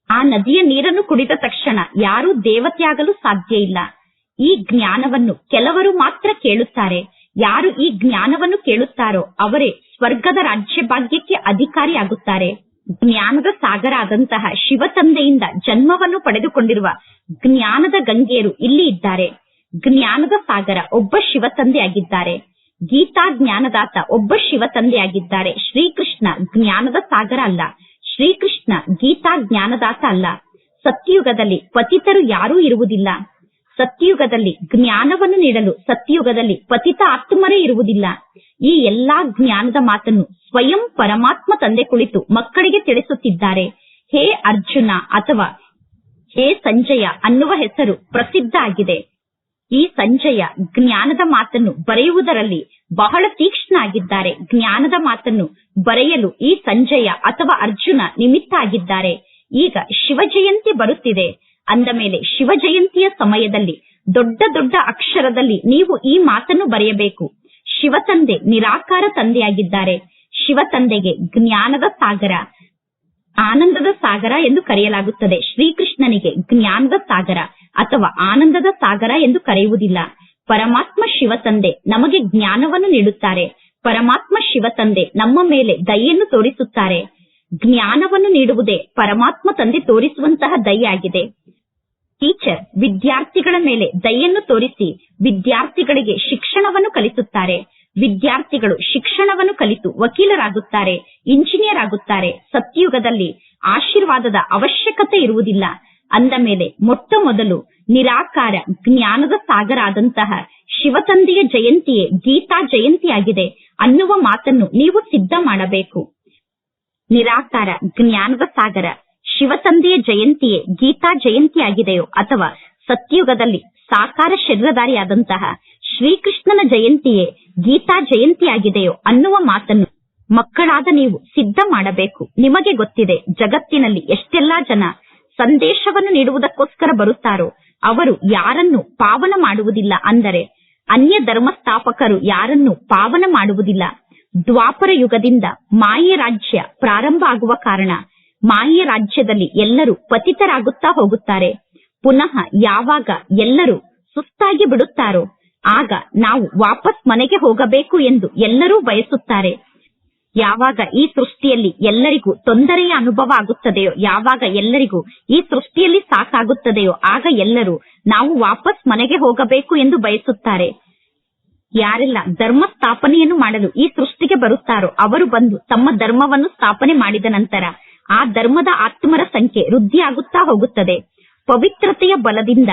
ಆ ನದಿಯ ನೀರನ್ನು ಕುಡಿದ ತಕ್ಷಣ ಯಾರೂ ದೇವತೆಯಾಗಲು ಸಾಧ್ಯ ಇಲ್ಲ. ಈ ಜ್ಞಾನವನ್ನು ಕೆಲವರು ಮಾತ್ರ ಕೇಳುತ್ತಾರೆ. ಯಾರು ಈ ಜ್ಞಾನವನ್ನು ಕೇಳುತ್ತಾರೋ ಅವರೇ ಸ್ವರ್ಗದ ರಾಜ್ಯ ಭಾಗ್ಯಕ್ಕೆ ಅಧಿಕಾರಿಯಾಗುತ್ತಾರೆ ಜ್ಞಾನದ ಸಾಗರ ಆದಂತಹ ಶಿವ ತಂದೆಯಿಂದ ಜನ್ಮವನ್ನು ಪಡೆದುಕೊಂಡಿರುವ ಜ್ಞಾನದ ಗಂಗೆಯರು ಇಲ್ಲಿ ಇದ್ದಾರೆ. ಜ್ಞಾನದ ಸಾಗರ, ಒಬ್ಬ ಶಿವ ತಂದೆಯಾಗಿದ್ದಾರೆ ಗೀತಾ ಜ್ಞಾನದಾತ, ಒಬ್ಬ ಶಿವ ತಂದೆಯಾಗಿದ್ದಾರೆ ಶ್ರೀಕೃಷ್ಣ ಜ್ಞಾನದ ಸಾಗರ ಅಲ್ಲ. ಶ್ರೀಕೃಷ್ಣ ಗೀತಾ ಜ್ಞಾನದಾತ ಅಲ್ಲ. ಸತ್ಯಯುಗದಲ್ಲಿ ಪತಿತರು ಯಾರೂ ಇರುವುದಿಲ್ಲ. ಸತ್ಯಯುಗದಲ್ಲಿ ಜ್ಞಾನವನ್ನು ನೀಡಲು ಸತ್ಯಯುಗದಲ್ಲಿ ಪತಿತ ಆತ್ಮರೇ ಇರುವುದಿಲ್ಲ. ಈ ಎಲ್ಲಾ ಜ್ಞಾನದ ಮಾತನ್ನು ಸ್ವಯಂ ಪರಮಾತ್ಮ ತಂದೆ ಕುಳಿತು ಮಕ್ಕಳಿಗೆ ತಿಳಿಸುತ್ತಿದ್ದಾರೆ. ಹೇ ಅರ್ಜುನ ಅಥವಾ ಹೇ ಸಂಜಯ ಅನ್ನುವ ಹೆಸರು ಪ್ರಸಿದ್ಧ ಆಗಿದೆ. ಈ ಸಂಜಯ ಜ್ಞಾನದ ಮಾತನ್ನು ಬರೆಯುವುದರಲ್ಲಿ ಬಹಳ ತೀಕ್ಷ್ಣ ಆಗಿದ್ದಾರೆ ಜ್ಞಾನದ ಮಾತನ್ನು ಬರೆಯಲು ಈ ಸಂಜಯ ಅಥವಾ ಅರ್ಜುನ ನಿಮಿತ್ತ ಆಗಿದ್ದಾರೆ. ಈಗ ಶಿವ ಜಯಂತಿ ಬರುತ್ತಿದೆ. ಅಂದ ಮೇಲೆ ಶಿವ ಜಯಂತಿಯ ಸಮಯದಲ್ಲಿ ದೊಡ್ಡ ದೊಡ್ಡ ಅಕ್ಷರದಲ್ಲಿ ನೀವು ಈ ಮಾತನ್ನು ಬರೆಯಬೇಕು. ಶಿವ ತಂದೆ ನಿರಾಕಾರ ತಂದೆಯಾಗಿದ್ದಾರೆ. ಶಿವ ತಂದೆಗೆ ಜ್ಞಾನದ ಸಾಗರ, ಆನಂದದ ಸಾಗರ ಎಂದು ಕರೆಯಲಾಗುತ್ತದೆ. ಶ್ರೀಕೃಷ್ಣನಿಗೆ ಜ್ಞಾನದ ಸಾಗರ ಅಥವಾ ಆನಂದದ ಸಾಗರ ಎಂದು ಕರೆಯುವುದಿಲ್ಲ. ಪರಮಾತ್ಮ ಶಿವ ತಂದೆ ನಮಗೆ ಜ್ಞಾನವನ್ನು ನೀಡುತ್ತಾರೆ. ಪರಮಾತ್ಮ ಶಿವ ತಂದೆ ನಮ್ಮ ಮೇಲೆ ದಯೆಯನ್ನು ತೋರಿಸುತ್ತಾರೆ. ಜ್ಞಾನವನ್ನು ನೀಡುವುದೇ ಪರಮಾತ್ಮ ತಂದೆ ತೋರಿಸುವಂತಹ ದಯೆಯಾಗಿದೆ. ಟೀಚರ್, ವಿದ್ಯಾರ್ಥಿಗಳ ಮೇಲೆ ದಯೆಯನ್ನು ತೋರಿಸಿ ವಿದ್ಯಾರ್ಥಿಗಳಿಗೆ ಶಿಕ್ಷಣವನ್ನು ಕಲಿಸುತ್ತಾರೆ. ವಿದ್ಯಾರ್ಥಿಗಳು ಶಿಕ್ಷಣವನ್ನು ಕಲಿತು ವಕೀಲರಾಗುತ್ತಾರೆ, ಇಂಜಿನಿಯರ್ ಆಗುತ್ತಾರೆ. ಸತ್ಯಯುಗದಲ್ಲಿ ಆಶೀರ್ವಾದದ ಅವಶ್ಯಕತೆ ಇರುವುದಿಲ್ಲ. ಅಂದ ಮೇಲೆ ಮೊಟ್ಟ ಮೊದಲು ನಿರಾಕಾರ ಜ್ಞಾನದ ಸಾಗರ ಆದಂತಹ ಶಿವತಂದೆಯ ಜಯಂತಿಯೇ ಗೀತಾ ಜಯಂತಿಯಾಗಿದೆ ಅನ್ನುವ ಮಾತನ್ನು ನೀವು ಸಿದ್ಧ ಮಾಡಬೇಕು. ನಿರಾಕಾರ ಜ್ಞಾನದ ಸಾಗರ ಶಿವತಂದೆಯ ಜಯಂತಿಯೇ ಗೀತಾ ಜಯಂತಿಯಾಗಿದೆಯೋ ಅಥವಾ ಸತ್ಯುಗದಲ್ಲಿ ಸಾಕಾರ ಶರೀರಧಾರಿಯಾದಂತಹ ಶ್ರೀಕೃಷ್ಣನ ಜಯಂತಿಯೇ ಗೀತಾ ಜಯಂತಿಯಾಗಿದೆಯೋ ಅನ್ನುವ ಮಾತನ್ನು ಮಕ್ಕಳಾದ ನೀವು ಸಿದ್ಧ ಮಾಡಬೇಕು. ನಿಮಗೆ ಗೊತ್ತಿದೆ, ಜಗತ್ತಿನಲ್ಲಿ ಎಷ್ಟೆಲ್ಲಾ ಜನ ಸಂದೇಶವನ್ನು ನೀಡುವುದಕ್ಕೋಸ್ಕರ ಬರುತ್ತಾರೋ? ಅವರು ಯಾರನ್ನು ಪಾವನ ಮಾಡುವುದಿಲ್ಲ ಅಂದರೆ ಅನ್ಯ ಧರ್ಮಸ್ಥಾಪಕರು ಯಾರನ್ನು ಪಾವನ ಮಾಡುವುದಿಲ್ಲ? ದ್ವಾಪರ ಯುಗದಿಂದ ಮಾಯ ರಾಜ್ಯ ಪ್ರಾರಂಭ ಆಗುವ ಕಾರಣ ಮಾಯ ರಾಜ್ಯದಲ್ಲಿ ಎಲ್ಲರೂ ಪತಿತರಾಗುತ್ತಾ ಹೋಗುತ್ತಾರೆ. ಪುನಃ ಯಾವಾಗ ಎಲ್ಲರೂ ಸುಸ್ತಾಗಿ ಬಿಡುತ್ತಾರೋ, ಆಗ ನಾವು ವಾಪಸ್ ಮನೆಗೆ ಹೋಗಬೇಕು ಎಂದು ಎಲ್ಲರೂ ಬಯಸುತ್ತಾರೆ. ಯಾವಾಗ ಈ ಸೃಷ್ಟಿಯಲ್ಲಿ ಎಲ್ಲರಿಗೂ ತೊಂದರೆಯ ಅನುಭವ ಆಗುತ್ತದೆಯೋ, ಯಾವಾಗ ಎಲ್ಲರಿಗೂ ಈ ಸೃಷ್ಟಿಯಲ್ಲಿ ಸಾಕಾಗುತ್ತದೆಯೋ, ಆಗ ಎಲ್ಲರೂ ನಾವು ವಾಪಸ್ ಮನೆಗೆ ಹೋಗಬೇಕು ಎಂದು ಬಯಸುತ್ತಾರೆ. ಯಾರೆಲ್ಲ ಧರ್ಮ ಸ್ಥಾಪನೆಯನ್ನು ಮಾಡಲು ಈ ಸೃಷ್ಟಿಗೆ ಬರುತ್ತಾರೋ, ಅವರು ಬಂದು ತಮ್ಮ ಧರ್ಮವನ್ನು ಸ್ಥಾಪನೆ ಮಾಡಿದ ನಂತರ ಆ ಧರ್ಮದ ಆತ್ಮರ ಸಂಖ್ಯೆ ವೃದ್ಧಿಯಾಗುತ್ತಾ ಹೋಗುತ್ತದೆ. ಪವಿತ್ರತೆಯ ಬಲದಿಂದ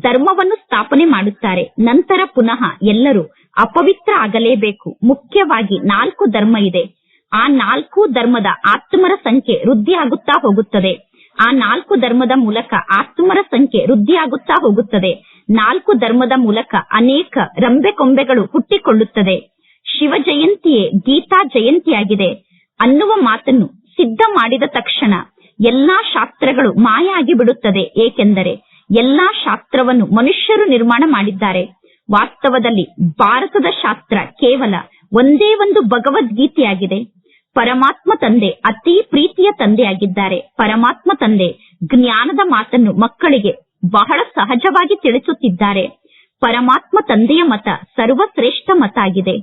ಧರ್ಮವನ್ನು ಸ್ಥಾಪನೆ ಮಾಡುತ್ತಾರೆ. ನಂತರ ಪುನಃ ಎಲ್ಲರೂ ಅಪವಿತ್ರ ಆಗಲೇಬೇಕು. ಮುಖ್ಯವಾಗಿ ನಾಲ್ಕು ಧರ್ಮ ಇದೆ. ಆ ನಾಲ್ಕು ಧರ್ಮದ ಆತ್ಮರ ಸಂಖ್ಯೆ ವೃದ್ಧಿಯಾಗುತ್ತಾ ಹೋಗುತ್ತದೆ. ಆ ನಾಲ್ಕು ಧರ್ಮದ ಮೂಲಕ ಆತ್ಮರ ಸಂಖ್ಯೆ ವೃದ್ಧಿಯಾಗುತ್ತಾ ಹೋಗುತ್ತದೆ. ನಾಲ್ಕು ಧರ್ಮದ ಮೂಲಕ ಅನೇಕ ರಂಬೆ ಕೊಂಬೆಗಳು ಹುಟ್ಟಿಕೊಳ್ಳುತ್ತದೆ. ಶಿವ ಜಯಂತಿಯೇ ಗೀತಾ ಜಯಂತಿಯಾಗಿದೆ. ಅನ್ನುವ ಮಾತನ್ನು ಸಿದ್ಧ ಮಾಡಿದ ತಕ್ಷಣ ಎಲ್ಲಾ ಶಾಸ್ತ್ರಗಳು ಮಾಯ ಆಗಿ ಬಿಡುತ್ತದೆ. ಏಕೆಂದರೆ ಎಲ್ಲಾ ಶಾಸ್ತ್ರವನ್ನು ಮನುಷ್ಯರು ನಿರ್ಮಾಣ ಮಾಡಿದ್ದಾರೆ. ವಾಸ್ತವದಲ್ಲಿ ಭಾರತದ ಶಾಸ್ತ್ರ ಕೇವಲ ಒಂದೇ ಒಂದು ಭಗವದ್ಗೀತೆಯಾಗಿದೆ. ಪರಮಾತ್ಮ ತಂದೆ, ಅತಿ ಪ್ರೀತಿಯ ತಂದೆಯಾಗಿದ್ದಾರೆ. ಪರಮಾತ್ಮ ತಂದೆ ಜ್ಞಾನದ ಮಾತನ್ನು ಮಕ್ಕಳಿಗೆ ಬಹಳ ಸಹಜವಾಗಿ ತಿಳಿಸುತ್ತಿದ್ದಾರೆ. ಪರಮಾತ್ಮ ತಂದೆಯ ಮತ ಸರ್ವಶ್ರೇಷ್ಠ ಮತ ಆಗಿದೆ.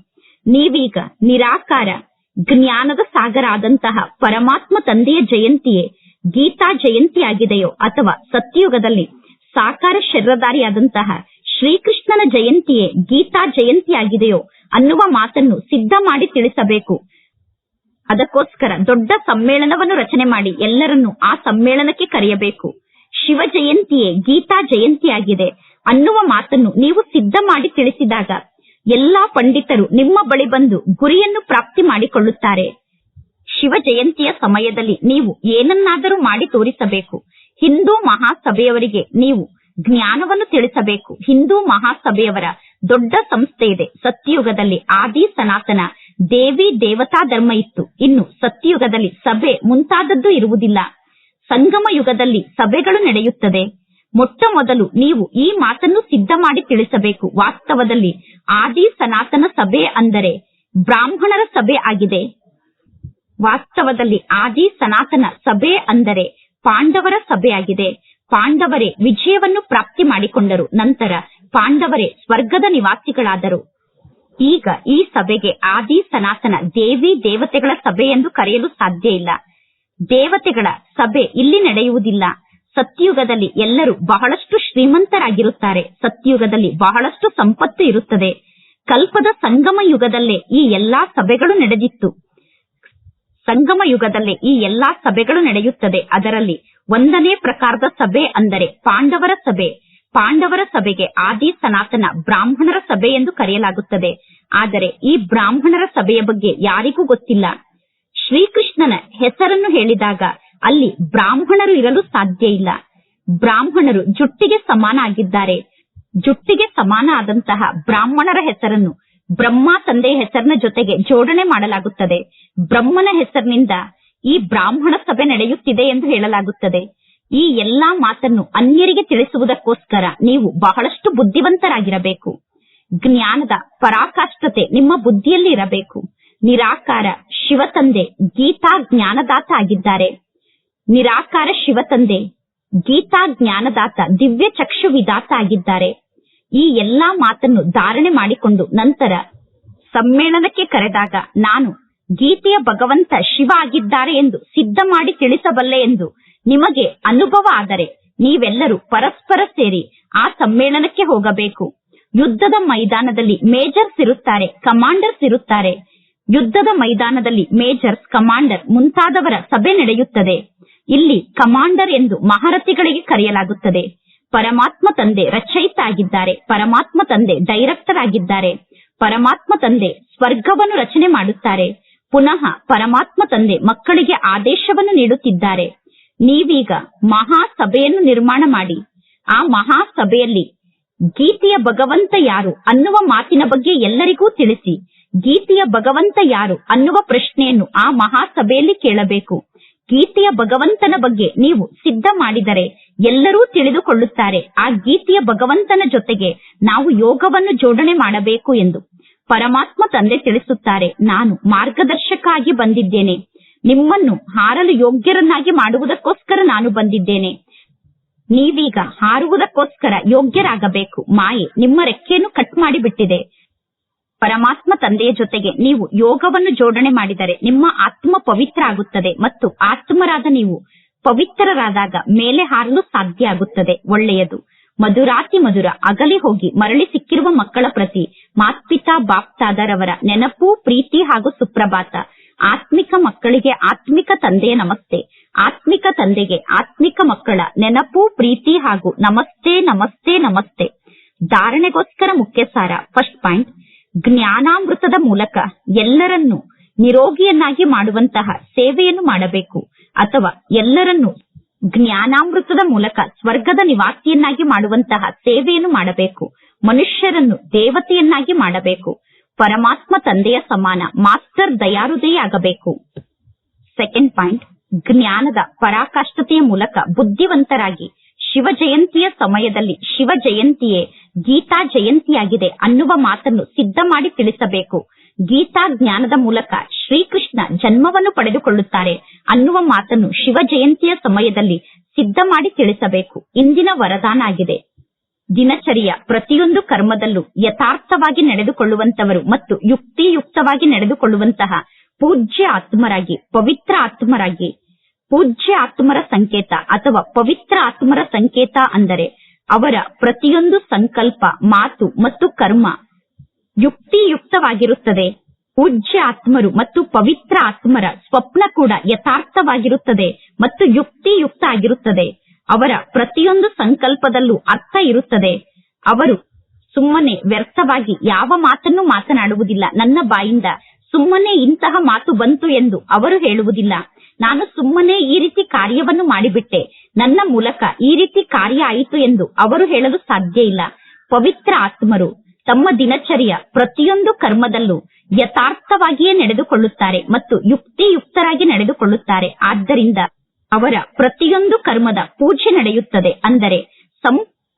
ನೀವೀಗ ನಿರಾಕಾರ, ಜ್ಞಾನದ ಸಾಗರ ಆದಂತಹ ಪರಮಾತ್ಮ ತಂದೆಯ ಜಯಂತಿಯೇ ಗೀತಾ ಜಯಂತಿಯಾಗಿದೆಯೋ ಅಥವಾ ಸತ್ಯಯುಗದಲ್ಲಿ ಸಾಕಾರ ಶರೀರಧಾರಿಯಾದಂತಹ ಶ್ರೀಕೃಷ್ಣನ ಜಯಂತಿಯೇ ಗೀತಾ ಜಯಂತಿಯಾಗಿದೆಯೋ ಅನ್ನುವ ಮಾತನ್ನು ಸಿದ್ಧ ಮಾಡಿ ತಿಳಿಸಬೇಕು. ಅದಕ್ಕೋಸ್ಕರ ದೊಡ್ಡ ಸಮ್ಮೇಳನವನ್ನು ರಚನೆ ಮಾಡಿ ಎಲ್ಲರನ್ನೂ ಆ ಸಮ್ಮೇಳನಕ್ಕೆ ಕರೆಯಬೇಕು. ಶಿವ ಜಯಂತಿಯೇ ಗೀತಾ ಜಯಂತಿಯಾಗಿದೆ ಅನ್ನುವ ಮಾತನ್ನು ನೀವು ಸಿದ್ಧ ಮಾಡಿ ತಿಳಿಸಿದಾಗ ಎಲ್ಲಾ ಪಂಡಿತರು ನಿಮ್ಮ ಬಳಿ ಬಂದು ಗುರಿಯನ್ನು ಪ್ರಾಪ್ತಿ ಮಾಡಿಕೊಳ್ಳುತ್ತಾರೆ. ಶಿವ ಜಯಂತಿಯ ಸಮಯದಲ್ಲಿ ನೀವು ಏನನ್ನಾದರೂ ಮಾಡಿ ತೋರಿಸಬೇಕು. ಹಿಂದೂ ಮಹಾಸಭೆಯವರಿಗೆ ನೀವು ಜ್ಞಾನವನ್ನು ತಿಳಿಸಬೇಕು. ಹಿಂದೂ ಮಹಾಸಭೆಯವರ ದೊಡ್ಡ ಸಂಸ್ಥೆ ಇದೆ. ಸತ್ಯಯುಗದಲ್ಲಿ ಆದಿ ಸನಾತನ ದೇವಿ ದೇವತಾ ಧರ್ಮ ಇತ್ತು. ಇನ್ನು ಸತ್ಯಯುಗದಲ್ಲಿ ಸಭೆ ಮುಂತಾದದ್ದು ಇರುವುದಿಲ್ಲ. ಸಂಗಮ ಯುಗದಲ್ಲಿ ಸಭೆಗಳು ನಡೆಯುತ್ತದೆ. ಮೊಟ್ಟ ಮೊದಲು ನೀವು ಈ ಮಾತನ್ನು ಸಿದ್ಧ ಮಾಡಿ ತಿಳಿಸಬೇಕು. ವಾಸ್ತವದಲ್ಲಿ ಆದಿ ಸನಾತನ ಸಭೆ ಅಂದರೆ ಬ್ರಾಹ್ಮಣರ ಸಭೆ ಆಗಿದೆ. ವಾಸ್ತವದಲ್ಲಿ ಆದಿ ಸನಾತನ ಸಭೆ ಅಂದರೆ ಪಾಂಡವರ ಸಭೆಯಾಗಿದೆ ಪಾಂಡವರೇ ವಿಜಯವನ್ನು ಪ್ರಾಪ್ತಿ ಮಾಡಿಕೊಂಡರು. ನಂತರ ಪಾಂಡವರೇ ಸ್ವರ್ಗದ ನಿವಾಸಿಗಳಾದರು. ಈಗ ಈ ಸಭೆಗೆ ಆದಿ ಸನಾತನ ದೇವಿ ದೇವತೆಗಳ ಸಭೆ ಎಂದು ಕರೆಯಲು ಸಾಧ್ಯ ಇಲ್ಲ. ದೇವತೆಗಳ ಸಭೆ ಇಲ್ಲಿ ನಡೆಯುವುದಿಲ್ಲ. ಸತ್ಯುಗದಲ್ಲಿ ಎಲ್ಲರೂ ಬಹಳಷ್ಟು ಶ್ರೀಮಂತರಾಗಿರುತ್ತಾರೆ. ಸತ್ಯಯುಗದಲ್ಲಿ ಬಹಳಷ್ಟು ಸಂಪತ್ತು ಇರುತ್ತದೆ. ಕಲ್ಪದ ಸಂಗಮ ಯುಗದಲ್ಲೇ ಈ ಎಲ್ಲಾ ಸಭೆಗಳು ನಡೆದಿತ್ತು. ಸಂಗಮ ಯುಗದಲ್ಲೇ ಈ ಎಲ್ಲಾ ಸಭೆಗಳು ನಡೆಯುತ್ತದೆ. ಅದರಲ್ಲಿ ಒಂದನೇ ಪ್ರಕಾರದ ಸಭೆ ಅಂದರೆ ಪಾಂಡವರ ಸಭೆ. ಪಾಂಡವರ ಸಭೆಗೆ ಆದಿ ಸನಾತನ ಬ್ರಾಹ್ಮಣರ ಸಭೆ ಎಂದು ಕರೆಯಲಾಗುತ್ತದೆ. ಆದರೆ ಈ ಬ್ರಾಹ್ಮಣರ ಸಭೆಯ ಬಗ್ಗೆ ಯಾರಿಗೂ ಗೊತ್ತಿಲ್ಲ. ಶ್ರೀಕೃಷ್ಣನ ಹೆಸರನ್ನು ಹೇಳಿದಾಗ ಅಲ್ಲಿ ಬ್ರಾಹ್ಮಣರು ಇರಲು ಸಾಧ್ಯ ಇಲ್ಲ. ಬ್ರಾಹ್ಮಣರು ಜುಟ್ಟಿಗೆ ಸಮಾನ ಆಗಿದ್ದಾರೆ ಜುಟ್ಟಿಗೆ ಸಮಾನ ಆದಂತಹ ಬ್ರಾಹ್ಮಣರ ಹೆಸರನ್ನು ಬ್ರಹ್ಮ ತಂದೆಯ ಹೆಸರಿನ ಜೊತೆಗೆ ಜೋಡಣೆ ಮಾಡಲಾಗುತ್ತದೆ. ಬ್ರಹ್ಮನ ಹೆಸರಿನಿಂದ ಈ ಬ್ರಾಹ್ಮಣ ಸಭೆ ನಡೆಯುತ್ತಿದೆ ಎಂದು ಹೇಳಲಾಗುತ್ತದೆ. ಈ ಎಲ್ಲಾ ಮಾತನ್ನು ಅನ್ಯರಿಗೆ ತಿಳಿಸುವುದಕ್ಕೋಸ್ಕರ ನೀವು ಬಹಳಷ್ಟು ಬುದ್ಧಿವಂತರಾಗಿರಬೇಕು. ಜ್ಞಾನದ ಪರಾಕಾಷ್ಠತೆ ನಿಮ್ಮ ಬುದ್ಧಿಯಲ್ಲಿ ಇರಬೇಕು ನಿರಾಕಾರ ಶಿವತಂದೆ ಗೀತಾ ಜ್ಞಾನದಾತ ಆಗಿದ್ದಾರೆ. ನಿರಾಕಾರ ಶಿವತಂದೆ ಗೀತಾ ಜ್ಞಾನದಾತ ದಿವ್ಯ ಚಕ್ಷು ವಿದಾತ ಆಗಿದ್ದಾರೆ. ಈ ಎಲ್ಲಾ ಮಾತನ್ನು ಧಾರಣೆ ಮಾಡಿಕೊಂಡು ನಂತರ ಸಮ್ಮೇಳನಕ್ಕೆ ಕರೆದಾಗ ನಾನು ಗೀತೆಯ ಭಗವಂತ ಶಿವ ಆಗಿದ್ದಾರೆ ಎಂದು ಸಿದ್ಧ ಮಾಡಿ ತಿಳಿಸಬಲ್ಲೆ ಎಂದು ನಿಮಗೆ ಅನುಭವ ಆದರೆ ನೀವೆಲ್ಲರೂ ಪರಸ್ಪರ ಸೇರಿ ಆ ಸಮ್ಮೇಳನಕ್ಕೆ ಹೋಗಬೇಕು. ಯುದ್ಧದ ಮೈದಾನದಲ್ಲಿ ಮೇಜರ್ಸ್ ಇರುತ್ತಾರೆ, ಕಮಾಂಡರ್ಸ್ ಇರುತ್ತಾರೆ. ಯುದ್ಧದ ಮೈದಾನದಲ್ಲಿ ಮೇಜರ್ಸ್, ಕಮಾಂಡರ್ ಮುಂತಾದವರ ಸಭೆ ನಡೆಯುತ್ತದೆ. ಇಲ್ಲಿ ಕಮಾಂಡರ್ ಎಂದು ಮಹಾರಥಿಗಳಿಗೆ ಕರೆಯಲಾಗುತ್ತದೆ. ಪರಮಾತ್ಮ ತಂದೆ ರಚಯಿತ ಆಗಿದ್ದಾರೆ, ಪರಮಾತ್ಮ ತಂದೆ ಡೈರೆಕ್ಟರ್ ಆಗಿದ್ದಾರೆ, ಪರಮಾತ್ಮ ತಂದೆ ಸ್ವರ್ಗವನ್ನು ರಚನೆ ಮಾಡುತ್ತಾರೆ, ಪುನಃ ಪರಮಾತ್ಮ ತಂದೆ ಮಕ್ಕಳಿಗೆ ಆದೇಶವನ್ನು ನೀಡುತ್ತಿದ್ದಾರೆ. ನೀವೀಗ ಮಹಾಸಭೆಯನ್ನು ನಿರ್ಮಾಣ ಮಾಡಿ. ಆ ಮಹಾಸಭೆಯಲ್ಲಿ ಗೀತೆಯ ಭಗವಂತ ಯಾರು ಅನ್ನುವ ಮಾತಿನ ಬಗ್ಗೆ ಎಲ್ಲರಿಗೂ ತಿಳಿಸಿ. ಗೀತೆಯ ಭಗವಂತ ಯಾರು ಅನ್ನುವ ಪ್ರಶ್ನೆಯನ್ನು ಆ ಮಹಾಸಭೆಯಲ್ಲಿ ಕೇಳಬೇಕು. ಗೀತೆಯ ಭಗವಂತನ ಬಗ್ಗೆ ನೀವು ಸಿದ್ಧ ಮಾಡಿದರೆ ಎಲ್ಲರೂ ತಿಳಿದುಕೊಳ್ಳುತ್ತಾರೆ. ಆ ಗೀತೆಯ ಭಗವಂತನ ಜೊತೆಗೆ ನಾವು ಯೋಗವನ್ನು ಜೋಡಣೆ ಮಾಡಬೇಕು ಎಂದು. ಪರಮಾತ್ಮ ತಂದೆ ತಿಳಿಸುತ್ತಾರೆ, ನಾನು ಮಾರ್ಗದರ್ಶಕ ಆಗಿ ಬಂದಿದ್ದೇನೆ. ನಿಮ್ಮನ್ನು ಹಾರಲು ಯೋಗ್ಯರನ್ನಾಗಿ ಮಾಡುವುದಕ್ಕೋಸ್ಕರ ನಾನು ಬಂದಿದ್ದೇನೆ. ನೀವೀಗ ಹಾರುವುದಕ್ಕೋಸ್ಕರ ಯೋಗ್ಯರಾಗಬೇಕು. ಮಾಯೆ ನಿಮ್ಮ ರೆಕ್ಕೆಯನ್ನು ಕಟ್ ಮಾಡಿಬಿಟ್ಟಿದೆ. ಪರಮಾತ್ಮ ತಂದೆಯ ಜೊತೆಗೆ ನೀವು ಯೋಗವನ್ನು ಜೋಡಣೆ ಮಾಡಿದರೆ ನಿಮ್ಮ ಆತ್ಮ ಪವಿತ್ರ ಆಗುತ್ತದೆ ಮತ್ತು ಆತ್ಮರಾದ ನೀವು ಪವಿತ್ರರಾದಾಗ ಮೇಲೆ ಹಾರಲು ಸಾಧ್ಯ ಆಗುತ್ತದೆ. ಒಳ್ಳೆಯದು. ಮಧುರಾತಿ ಮಧುರ ಅಗಲಿ ಹೋಗಿ ಮರಳಿ ಸಿಕ್ಕಿರುವ ಮಕ್ಕಳ ಪ್ರತಿ ಮಾತ್ಪಿತಾ ಬಾಪ್ತಾದರವರ ನೆನಪು, ಪ್ರೀತಿ ಹಾಗೂ ಸುಪ್ರಭಾತ. ಮಕ್ಕಳಿಗೆ ಆತ್ಮಿಕ ತಂದೆ ನಮಸ್ತೆ. ಆತ್ಮಿಕ ತಂದೆಗೆ ಆತ್ಮಿಕ ಮಕ್ಕಳ ನೆನಪು, ಪ್ರೀತಿ ಹಾಗೂ ನಮಸ್ತೆ ನಮಸ್ತೆ ನಮಸ್ತೆ. ಧಾರಣೆಗೋಸ್ಕರ ಮುಖ್ಯ ಸಾರ ಫಸ್ಟ್ ಪಾಯಿಂಟ್ ಜ್ಞಾನಾಮೃತದ ಮೂಲಕ ಎಲ್ಲರನ್ನೂ ನಿರೋಗಿಯನ್ನಾಗಿ ಮಾಡುವಂತಹ ಸೇವೆಯನ್ನು ಮಾಡಬೇಕು. ಅಥವಾ ಎಲ್ಲರನ್ನೂ ಜ್ಞಾನಾಮೃತದ ಮೂಲಕ ಸ್ವರ್ಗದ ನಿವಾಸಿಯನ್ನಾಗಿ ಮಾಡುವಂತಹ ಸೇವೆಯನ್ನು ಮಾಡಬೇಕು. ಮನುಷ್ಯರನ್ನು ದೇವತೆಯನ್ನಾಗಿ ಮಾಡಬೇಕು. ಪರಮಾತ್ಮ ತಂದೆಯ ಸಮಾನ, ಮಾಸ್ಟರ್ ದಯಾರುದಯ ಆಗಬೇಕು ಸೆಕೆಂಡ್ ಪಾಯಿಂಟ್ ಜ್ಞಾನದ ಪರಾಕಾಷ್ಠತೆಯ ಮೂಲಕ ಬುದ್ಧಿವಂತರಾಗಿ ಶಿವ ಜಯಂತಿಯ ಸಮಯದಲ್ಲಿ ಶಿವ ಜಯಂತಿಯೇ ಗೀತಾ ಜಯಂತಿಯಾಗಿದೆ ಅನ್ನುವ ಮಾತನ್ನು ಸಿದ್ಧ ಮಾಡಿ ತಿಳಿಸಬೇಕು. ಗೀತಾ ಜ್ಞಾನದ ಮೂಲಕ ಶ್ರೀಕೃಷ್ಣ ಜನ್ಮವನ್ನು ಪಡೆದುಕೊಳ್ಳುತ್ತಾರೆ ಅನ್ನುವ ಮಾತನ್ನು ಶಿವ ಜಯಂತಿಯ ಸಮಯದಲ್ಲಿ ಸಿದ್ಧ ಮಾಡಿ ತಿಳಿಸಬೇಕು. ಇಂದಿನ ವರದಾನ ಆಗಿದೆ. ದಿನಚರಿಯ ಪ್ರತಿಯೊಂದು ಕರ್ಮದಲ್ಲೂ ಯಥಾರ್ಥವಾಗಿ ನಡೆದುಕೊಳ್ಳುವಂತವರು ಮತ್ತು ಯುಕ್ತಿಯುಕ್ತವಾಗಿ ನಡೆದುಕೊಳ್ಳುವಂತಹ ಪೂಜ್ಯ ಆತ್ಮರಾಗಿ, ಪವಿತ್ರ ಆತ್ಮರಾಗಿ. ಪೂಜ್ಯ ಆತ್ಮರ ಸಂಕೇತ ಅಥವಾ ಪವಿತ್ರ ಆತ್ಮರ ಸಂಕೇತ ಅಂದರೆ ಅವರ ಪ್ರತಿಯೊಂದು ಸಂಕಲ್ಪ, ಮಾತು ಮತ್ತು ಕರ್ಮ ಯುಕ್ತಿಯುಕ್ತವಾಗಿರುತ್ತದೆ. ಪೂಜ್ಯ ಆತ್ಮರು ಮತ್ತು ಪವಿತ್ರ ಆತ್ಮರ ಸ್ವಪ್ನ ಕೂಡ ಯಥಾರ್ಥವಾಗಿರುತ್ತದೆ ಮತ್ತು ಯುಕ್ತಿಯುಕ್ತ ಆಗಿರುತ್ತದೆ ಅವರ ಪ್ರತಿಯೊಂದು ಸಂಕಲ್ಪದಲ್ಲೂ ಅರ್ಥ ಇರುತ್ತದೆ. ಅವರು ಸುಮ್ಮನೆ ವ್ಯರ್ಥವಾಗಿ ಯಾವ ಮಾತನ್ನು ಮಾತನಾಡುವುದಿಲ್ಲ. ನನ್ನ ಬಾಯಿಂದ ಸುಮ್ಮನೆ ಇಂತಹ ಮಾತು ಬಂತು ಎಂದು ಅವರು ಹೇಳುವುದಿಲ್ಲ. ನಾನು ಸುಮ್ಮನೆ ಈ ರೀತಿ ಕಾರ್ಯವನ್ನು ಮಾಡಿಬಿಟ್ಟೆ. ನನ್ನ ಮೂಲಕ ಈ ರೀತಿ ಕಾರ್ಯ ಆಯಿತು ಎಂದು ಅವರು ಹೇಳಲು ಸಾಧ್ಯ ಇಲ್ಲ. ಪವಿತ್ರ ಆತ್ಮರು ತಮ್ಮ ದಿನಚರಿಯ ಪ್ರತಿಯೊಂದು ಕರ್ಮದಲ್ಲೂ ಯಥಾರ್ಥವಾಗಿಯೇ ನಡೆದುಕೊಳ್ಳುತ್ತಾರೆ ಮತ್ತು ಯುಕ್ತಿಯುಕ್ತರಾಗಿ ನಡೆದುಕೊಳ್ಳುತ್ತಾರೆ. ಆದ್ದರಿಂದ ಅವರ ಪ್ರತಿಯೊಂದು ಕರ್ಮದ ಪೂಜೆ ನಡೆಯುತ್ತದೆ. ಅಂದರೆ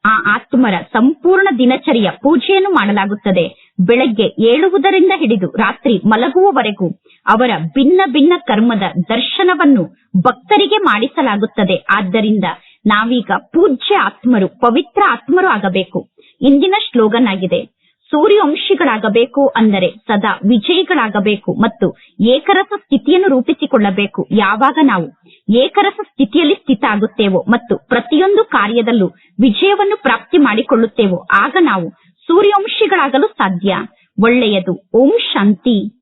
ಆ ಆತ್ಮರ ಸಂಪೂರ್ಣ ದಿನಚರಿಯ ಪೂಜೆಯನ್ನು ಮಾಡಲಾಗುತ್ತದೆ. ಬೆಳಗ್ಗೆ ಏಳುವುದರಿಂದ ಹಿಡಿದು ರಾತ್ರಿ ಮಲಗುವವರೆಗೂ ಅವರ ಭಿನ್ನ ಭಿನ್ನ ಕರ್ಮದ ದರ್ಶನವನ್ನು ಭಕ್ತರಿಗೆ ಮಾಡಿಸಲಾಗುತ್ತದೆ. ಆದ್ದರಿಂದ ನಾವೀಗ ಪೂಜ್ಯ ಆತ್ಮರು, ಪವಿತ್ರ ಆತ್ಮರು ಆಗಬೇಕು. ಇಂದಿನ ಶ್ಲೋಗನ್ ಆಗಿದೆ ಸೂರ್ಯವಂಶಿಗಳಾಗಬೇಕು ಅಂದರೆ ಸದಾ ವಿಜಯಿಗಳಾಗಬೇಕು ಮತ್ತು ಏಕರಸ ಸ್ಥಿತಿಯನ್ನು ರೂಪಿಸಿಕೊಳ್ಳಬೇಕು. ಯಾವಾಗ ನಾವು ಏಕರಸ ಸ್ಥಿತಿಯಲ್ಲಿ ಸ್ಥಿತ ಆಗುತ್ತೇವೋ ಮತ್ತು ಪ್ರತಿಯೊಂದು ಕಾರ್ಯದಲ್ಲೂ ವಿಜಯವನ್ನು ಪ್ರಾಪ್ತಿ ಮಾಡಿಕೊಳ್ಳುತ್ತೇವೋ, ಆಗ ನಾವು ಸೂರ್ಯವಂಶಿಗಳಾಗಲು ಸಾಧ್ಯ. ಒಳ್ಳೆಯದು. ಓಂ ಶಾಂತಿ.